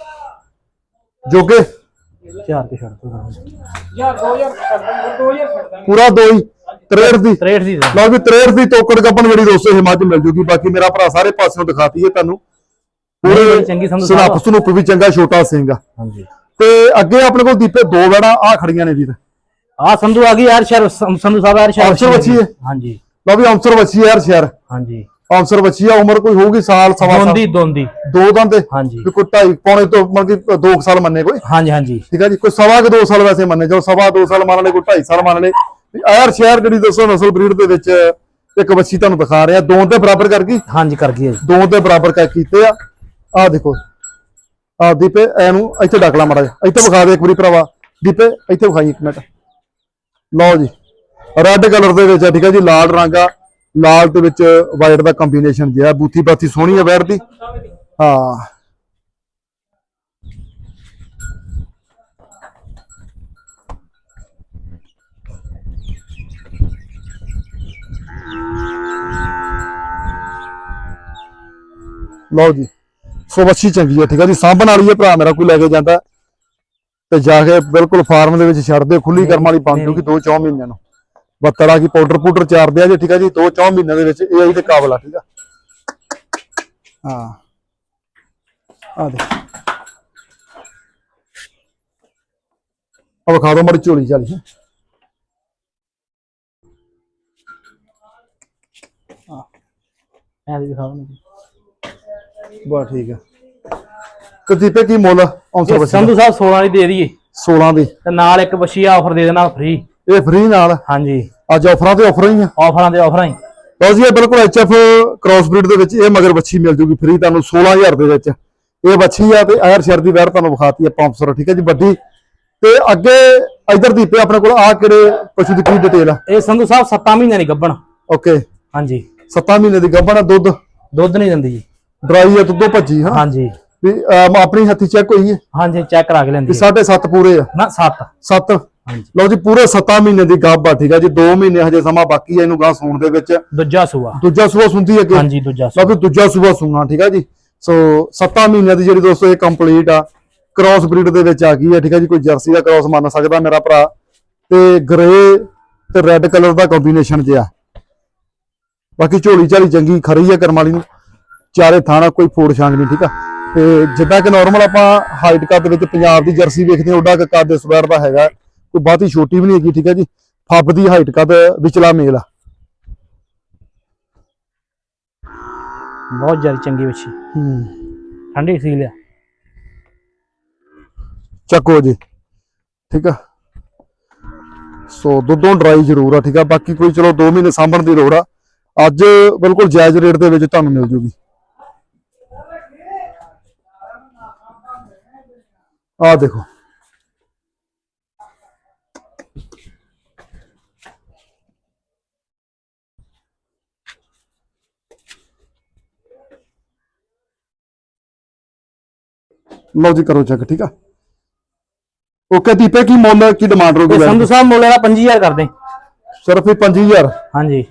ਜੋਗੇ? ਚਾਰ ਕੇ ਛੱਡ ਦੋ ਯਾਰ 2000 ਛੱਡ ਦਾਂਗੇ 2000 ਛੱਡ ਦਾਂਗੇ ਪੂਰਾ ਦੋ ਹੀ? 63 ਦੀ? 63 ਦੀ ਦੇ ਲਓ ਵੀ 63 ਦੀ ਤੋਕੜ ਗੱਬਣ ਜਿਹੜੀ ਦੋਸਤੋ ਇਹ ਮੱਝ ਮਿਲ ਜੂਗੀ। ਬਾਕੀ ਮੇਰਾ ਭਰਾ ਸਾਰੇ ਪਾਸਿਓਂ ਦਿਖਾਤੀ ਹੈ ਤੁਹਾਨੂੰ। ਨਹੀਂ, ਚੰਗੀ ਸੰਧੂ ਸਾਹਿਬ। ਸਨੱਪ ਸਨੂਪ ਵੀ ਚੰਗਾ ਛੋਟਾ ਸਿੰਘ ਹਾਂਜੀ। ਤੇ ਅੱਗੇ ਆਪਣੇ ਕੋਲ ਦੀਪੇ ਦੋ ਵੜਾ ਆ ਖੜੀਆਂ ਨੇ ਵੀਰ। ਆ ਸੰਧੂ ਆ ਗਈ ਯਾਰ ਸ਼ਰ ਸੰਧੂ ਸਾਹਿਬ ਯਾਰ ਸ਼ਰ ਅਫਸਰ ਬੱਚੀ ਹੈ? ਹਾਂਜੀ। ਲਓ ਵੀ ਅੰਸਰ ਬੱਚੀ ਹੈ ਯਾਰ ਸ਼ਹਿਰ। ਹਾਂਜੀ। ਅੰਸਰ ਬੱਚੀ ਆ ਉਮਰ ਕੋਈ ਹੋਊਗੀ ਸਾਲ ਸਵਾ ਸਾਲ? ਦੋਂਦੀ ਦੋਂਦੀ। ਦੋ ਦੰਦ ਤੇ ਹਾਂਜੀ। ਵੀ ਕੋਈ ਢਾਈ ਪੌਣੇ ਤੋਂ ਮਤਲਬ ਕਿ ਦੋ ਕੁ ਸਾਲ ਮੰਨੇ ਕੋਈ? ਹਾਂਜੀ ਹਾਂਜੀ। ਠੀਕ ਹੈ ਜੀ ਕੋਈ ਸਵਾ ਕੁ ਦੋ ਸਾਲ ਵੈਸੇ ਮੰਨੇ ਜੋ ਸਵਾ ਦੋ ਸਾਲ ਮੰਨ ਲਏ ਕੋਈ ਢਾਈ ਸਾਲ ਮੰਨ ਵੀ ਆਰ ਸ਼ਹਿਰ ਜਿਹੜੀ ਦੱਸੋ ਨਸਲ ਬਰੀਡ ਦੇ ਵਿੱਚ ਇੱਕ ਬੱਚੀ ਤੁਹਾਨੂੰ ਦਿਖਾ ਰਿਹਾ। ਦੋ ਦੇ ਬਰਾਬਰ ਕਰ ਗਈ? ਹਾਂਜੀ ਕਰ ਗਈ ਹੈ ਜੀ। ਦੋ ਦੇ ਬਰਾਬਰ ਕਰ ਕੀਤੇ ਆ। ਆ ਦੇਖੋ। ਆ ਦੀਪੇ ਐਨੂੰ ਇੱਥੇ ਡੱਕ ਲਾ ਮਾੜਾ ਜਿਹਾ। ਇੱਥੇ ਵਿਖਾ ਦੇ ਇੱਕ ਵਾਰੀ ਭਰਾਵਾ। ਦੀਪੇ ਇੱਥੇ ਵਿਖਾਈ ਇੱਕ ਮਿੰਟ। ਲਓ ਜੀ ਰੈੱਡ ਕਲਰ ਦੇ ਵਿੱਚ ਆ, ਠੀਕ ਹੈ ਜੀ, ਲਾਲ ਰੰਗ ਆ, ਲਾਲ ਦੇ ਵਿੱਚ ਵਾਈਟ ਦਾ ਕੰਬੀਨੇਸ਼ਨ ਜਿਹਾ, ਬੂਥੀ ਬਾਥੀ ਸੋਹਣੀ ਆ ਵੈਰ ਦੀ। ਹਾਂ। ਲਓ ਜੀ, ਸੋ ਵੱਛੀ ਚੰਗੀ ਹੈ ਠੀਕ ਹੈ ਜੀ, ਸਾਂਭਣ ਵਾਲੀ ਹੈ ਭਰਾ, ਮੇਰਾ ਕੋਈ ਲੈ ਕੇ ਜਾਂਦਾ। ਤੇ ਜਾ ਕੇ ਬਿਲਕੁਲ ਫਾਰਮ ਦੇ ਵਿੱਚ ਛੱਡ ਦਿਓ ਖੁੱਲੀ ਕਰਮ ਵਾਲੀ ਬੰਦ ਕਿਉਂਕਿ 2-4 ਮਹੀਨਿਆਂ ਨੂੰ। ਬੱਤਰਾ ਕੀ ਪਾਊਡਰ ਪੂਡਰ ਚਾਰਦੇ ਆ ਜੀ ਠੀਕ ਹੈ ਜੀ? 2-4 ਮਹੀਨਿਆਂ ਦੇ ਵਿੱਚ ਇਹ ਆਈ ਤੇ ਕਾਬਲ ਆ ਠੀਕ ਆ? ਹਾਂ। ਆ ਦੇ ਉਹ ਖਾ ਦੋ ਮੜੀ ਝੋਲੀ ਚਾਲੀ। ਹੈ। ਐਂ ਦੀ ਦਿਖਾ ਦਿੰਦੇ ਬਾ ਠੀਕ ਹੈ ਕਦੀਪੇ ਕੀ ਮੁੱਲ ਇਹ ਬੱਚੀ ਸੰਧੂ ਸਾਹਿਬ 16 ਦੀ ਦੇ ਦਈਏ। 16 ਦੀ। ਤੇ ਨਾਲ ਇੱਕ ਬੱਚੀ ਆਫਰ ਦੇ ਦੇਣਾ ਫ੍ਰੀ ਇਹ ਫ੍ਰੀ ਨਾਲ? ਹਾਂਜੀ। ਅੱਜ ਆਫਰਾਂ ਤੇ ਆਫਰਾਂ ਹੀ ਆ? ਆਫਰਾਂ ਦੇ ਆਫਰਾਂ ਹੀ। ਲਓ ਜੀ ਇਹ ਬਿਲਕੁਲ ਐਚਐਫ ਕ੍ਰਾਸ ਬਰੀਡ ਦੇ ਵਿੱਚ ਇਹ ਮਗਰ ਬੱਚੀ ਮਿਲ ਜੂਗੀ ਫ੍ਰੀ ਤੁਹਾਨੂੰ 16000 ਦੇ ਵਿੱਚ। ਇਹ ਬੱਚੀ ਆ ਤੇ ਆਇਰ ਸ਼ਰ ਦੀ ਵੈਰ ਤੁਹਾਨੂੰ ਵਿਖਾਤੀ ਆ 500 ਠੀਕ ਹੈ ਜੀ ਵੱਡੀ। ਤੇ ਅੱਗੇ ਇਧਰ ਦੀਪੇ ਆਪਣੇ ਕੋਲ ਆ ਕਿਹੜੇ ਪਸ਼ੂ ਦੀ ਕੀ ਡਿਟੇਲ ਆ? ਇਹ ਸੰਧੂ ਸਾਹਿਬ 7 ਮਹੀਨਿਆਂ ਦੀ ਗੱਭਣ। ਓਕੇ ਹਾਂਜੀ। 7 ਮਹੀਨੇ ਦੀ ਗੱਭਣ ਆ ਦੁੱਧ? ਦੁੱਧ ਨਹੀਂ ਦਿੰਦੀ ਜੀ। ਡਰਾਈ ਆ ਦੁੱਧੋਂ ਭੱਜੀ ਹਾਂ। ਹਾਂਜੀ। ਵੀ ਅਮ, ਆਪਣੀ ਹੱਥੀ ਚੈੱਕ ਹੋਈ ਹੈ? ਹਾਂਜੀ ਚੈੱਕ ਕਰਾ ਕੇ ਲੈਂਦੀ ਹੈ। ਸਾਢੇ ਸੱਤ ਪੂਰੇ ਆ? ਨਾ 7 7 ਹਾਂਜੀ। ਲਓ ਜੀ ਪੂਰੇ 7 ਮਹੀਨੇ ਦੀ ਗੱਭ ਆ ਠੀਕ ਆ ਜੀ। 2 ਮਹੀਨੇ ਹਜੇ ਸਮਾਂ ਬਾਕੀ ਆ ਇਹਨੂੰ ਗਾਂ ਸੂਣ ਦੇ ਵਿੱਚ। ਦੂਜਾ ਸੂਆ। ਦੂਜਾ ਸੂਆ ਸੁੰਦੀ ਅੱਗੇ? ਹਾਂਜੀ ਦੂਜਾ ਲਓ ਸੂਆ। ਵੀ ਦੂਜਾ ਸੂਆ ਸੁਣਾ ਠੀਕ ਆ ਜੀ। ਸੋ 7 ਮਹੀਨਿਆਂ ਦੀ ਜਿਹੜੀ ਦੋਸਤੋ ਇਹ ਕੰਪਲੀਟ ਆ ਕ੍ਰਾਸ ਬਰੀਡ ਦੇ ਵਿੱਚ ਆ ਗਈ ਹੈ ਠੀਕ ਆ ਜੀ। ਕੋਈ ਜਰਸੀ ਦਾ ਕ੍ਰਾਸ ਮੰਨ ਸਕਦਾ ਮੇਰਾ ਭਰਾ। ਤੇ ਗ੍ਰੇ ਤੇ ਰੈੱਡ ਕਲਰ ਦਾ ਕੰਬੀਨੇਸ਼ਨ ਜਿਆ ਬਾਕੀ ਝੋਲੀ ਝਾਲੀ ਚੰਗੀ ਖਰੀ ਆ ਕਰਮ ਵਾਲੀ ਨੂੰ। ਚਾਰੇ ਥਾਣਾ ਕੋਈ ਫੋੜ ਛਾਂਗ ਨਹੀਂ ਠੀਕ ਆ। ਤੇ ਜਿੱਦਾਂ ਕਿ ਨਾਰਮਲ ਆਪਾਂ ਹਾਈਟ ਕੱਦ ਵਿੱਚ ਪੰਜਾਬ ਦੀ ਜਰਸੀ ਵੇਖਦੇ ਹਾਂ ਉੱਡਾ ਕੁ ਕੱਦ ਇਸ ਵਾਰ ਦਾ ਹੈਗਾ। ਕੋਈ ਬਹੁਤੀ ਛੋਟੀ ਵੀ ਨਹੀਂ ਹੈਗੀ ਠੀਕ ਹੈ ਜੀ? ਫੱਬ ਦੀ ਹਾਈਟ ਕੱਦ ਵਿਚਲਾ ਮੇਲ ਆ। ਬਹੁਤ ਜ਼ਿਆਦਾ ਚੰਗੀ ਬੱਚੀ। ਹੂੰ। ਠੰਡੀ ਸੀ ਲਿਆ ਚੱਕੋ ਜੀ ਠੀਕ ਆ? ਸੋ ਦੁੱਧੋਂ ਡਰਾਈ ਜ਼ਰੂਰ ਆ ਠੀਕ ਆ? ਬਾਕੀ ਕੋਈ ਚਲੋ 2 ਮਹੀਨੇ ਸਾਂਭਣ ਦੀ ਲੋੜ ਆ। ਅੱਜ ਬਿਲਕੁਲ ਜਾਇਜ਼ ਰੇਟ ਦੇ ਵਿੱਚ ਤੁਹਾਨੂੰ ਮਿਲ ਜੂਗੀ। ਆ ਦੇਖੋ। ਲਓ ਜੀ ਕਰੋ ਚੈੱਕ ਠੀਕ ਆ? ਓਕੇ ਦੀਪੇ ਕੀ ਮੁੱਲ ਕੀ ਡਿਮਾਂਡ ਤੇ ਰਹੂਗੀ ਸੰਧੂ ਸਾਹਿਬ ਮੁੱਲ ਇਹਦਾ 25000 ਕਰਦੇ ਸਿਰਫ ਇਹ 5000 ਹਾਂਜੀ।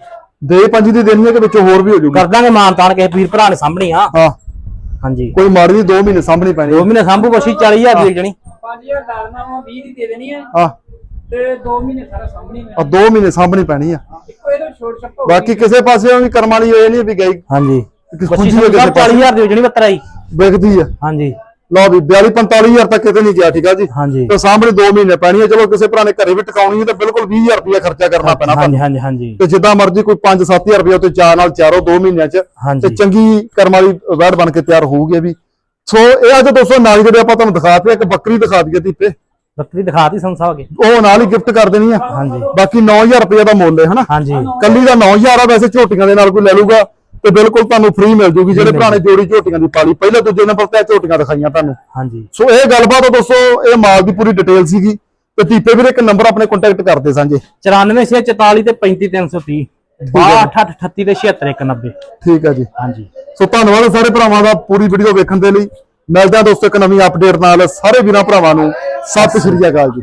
ਦੇ ਪੰਜ ਦੀ ਦੇਣੀ ਹੈ ਕਿ ਵਿੱਚੋਂ ਹੋਰ ਵੀ ਹੋ ਜਾਊਗੀ? ਕਰ ਦਾਂਗੇ ਮਾਨਤਾਨ ਕਿਸੇ ਵੀਰ ਭਰਾ ਨੇ ਸਾਹਮਣੀ ਆ। ਹਾਂ। ਹਾਂਜੀ। ਕੋਈ ਮਾੜੀ ਨਹੀਂ 2 ਮਹੀਨੇ ਸਾਹਮਣੇ ਪੈਣੀ। ਦੋ ਮਹੀਨੇ ਸਾਂਭੂ ਬੱਚੀ 40000 ਦੀ ਜਣੀ 5000 ਡਾਲਣਾ ਵਾ 20 ਦੀ ਦੇ ਦੇਣੀ ਹੈ ਹਾਂ। ਤੇ 2 ਮਹੀਨੇ ਸਾਰਾ ਸਾਹਮਣੇ ਮੈਂ ਆ 2 ਮਹੀਨੇ ਸਾਹਮਣੇ ਪੈਣੀ ਆ। ਇੱਕੋ ਇਹਦੇ ਛੋਟ ਛੱਪਾ। ਬਾਕੀ ਕਿਸੇ ਪਾਸੇ ਵੀ ਕਰਮ ਵਾਲੀ ਹੋਏ ਨਹੀਂ ਵੀ ਗਈ। ਹਾਂਜੀ। ਕਿਸੇ ਬੱਚੀ ਖੁੰਝੀ ਹੋ ਸੰਧੂ ਕਿਸੇ ਸਾਹਿਬ 40000 ਦੀ ਜਣੀ ਬੱਤਰਾ ਜੀ ਵਿਕਦੀ ਆ। ਹਾਂਜੀ। ਲਓ ਵੀ 42 45000 ਤੱਕ ਕਿਤੇ ਨਹੀਂ ਗਿਆ ਠੀਕ ਆ ਜੀ? ਹਾਂਜੀ। ਤੇ ਸਾਹਮਣੇ 2 ਮਹੀਨੇ ਪੈਣੀ ਆ ਚਲੋ ਕਿਸੇ ਭਰਾ ਨੇ ਘਰੇ ਵੀ ਟਿਕਾਉਣੀ ਹੈ ਤਾਂ ਬਿਲਕੁਲ 20000 ਰੁਪਇਆ ਖਰਚਾ ਕਰਨਾ ਪੈਣਾ ਹਾਂਜੀ ਹਾਂਜੀ ਹਾਂਜੀ। ਤੇ ਜਿੱਦਾਂ ਮਰਜ਼ੀ ਕੋਈ 5-7000 ਰੁਪਇਆ ਤੇ ਚਾਰ ਨਾਲ ਚਾਰੋ 2 ਮਹੀਨਿਆਂ ਚ ਤੇ ਚੰਗੀ ਕਰਮ ਵਾਲੀ ਵੈੜ ਬਣ ਕੇ ਤਿਆਰ ਹੋਊਗੀ ਵੀ। ਸੋ ਇਹ ਅੱਜ ਦੋਸਤੋ ਨਾਲ ਜਿਹੜੇ ਆਪਾਂ ਤੁਹਾਨੂੰ ਦਿਖਾਤੇ ਇੱਕ ਬੱਕਰੀ ਦਿਖਾ ਦਈਏ ਦੀਪੇ ਬੱਕਰੀ ਦਿਖਾਤੀ ਸਾਹਿਬ ਅਗੇ ਉਹ ਨਾਲ ਹੀ ਗਿਫਟ ਕਰ ਦੇਣੀ ਆ। ਹਾਂਜੀ। ਬਾਕੀ 9000 ਰੁਪਏ ਦਾ ਮੁੱਲ ਹੈ ਹਨਾ? ਹਾਂਜੀ। ਕੱਲੀ ਦਾ 9000 ਆ ਵੈਸੇ ਝੋਟੀਆਂ ਦੇ ਨਾਲ ਕੋਈ ਲੈ ਲੂਗਾ ਤੇ ਬਿਲਕੁਲ ਤੁਹਾਨੂੰ ਫ੍ਰੀ ਮਿਲ ਜੂਗੀ ਜਿਹੜੇ ਨੇ ਜੋੜੀ ਝੋਟੀਆਂ ਦੀ ਪਾਲੀ ਪਹਿਲੇ ਦੂਜੇ ਨੰਬਰ ਤੇ ਝੋਟੀਆਂ ਦਿਖਾਈਆਂ ਤੁਹਾਨੂੰ। ਹਾਂਜੀ। ਸੋ ਇਹ ਗੱਲਬਾਤ ਆ ਦੋਸਤੋ ਇਹ ਮਾਲ ਦੀ ਪੂਰੀ ਡਿਟੇਲ ਸੀਗੀ। ਤੇ ਦੀਪੇ ਵੀਰੇ ਇੱਕ ਨੰਬਰ ਆਪਣੇ ਕੰਟੈਕਟ ਕਰਦੇ ਸਾਂਝੇ। 9444 ਤੇ 35330 6238 ਤੇ 76190 ਠੀਕ ਆ ਜੀ। ਹਾਂਜੀ। ਸੋ ਧੰਨਵਾਦ ਸਾਰੇ ਭਰਾਵਾਂ ਦਾ ਪੂਰੀ ਵੀਡੀਓ ਵੇਖਣ ਦੇ ਲਈ। ਮਿਲਦੇ ਹਾਂ ਦੋਸਤੋ ਇੱਕ ਨਵੀਂ ਅਪਡੇਟ ਨਾਲ। ਸਾਰੇ ਵੀਰਾਂ ਭਰਾਵਾਂ ਨੂੰ ਸਤਿ ਸ਼੍ਰੀ ਅਕਾਲ ਜੀ।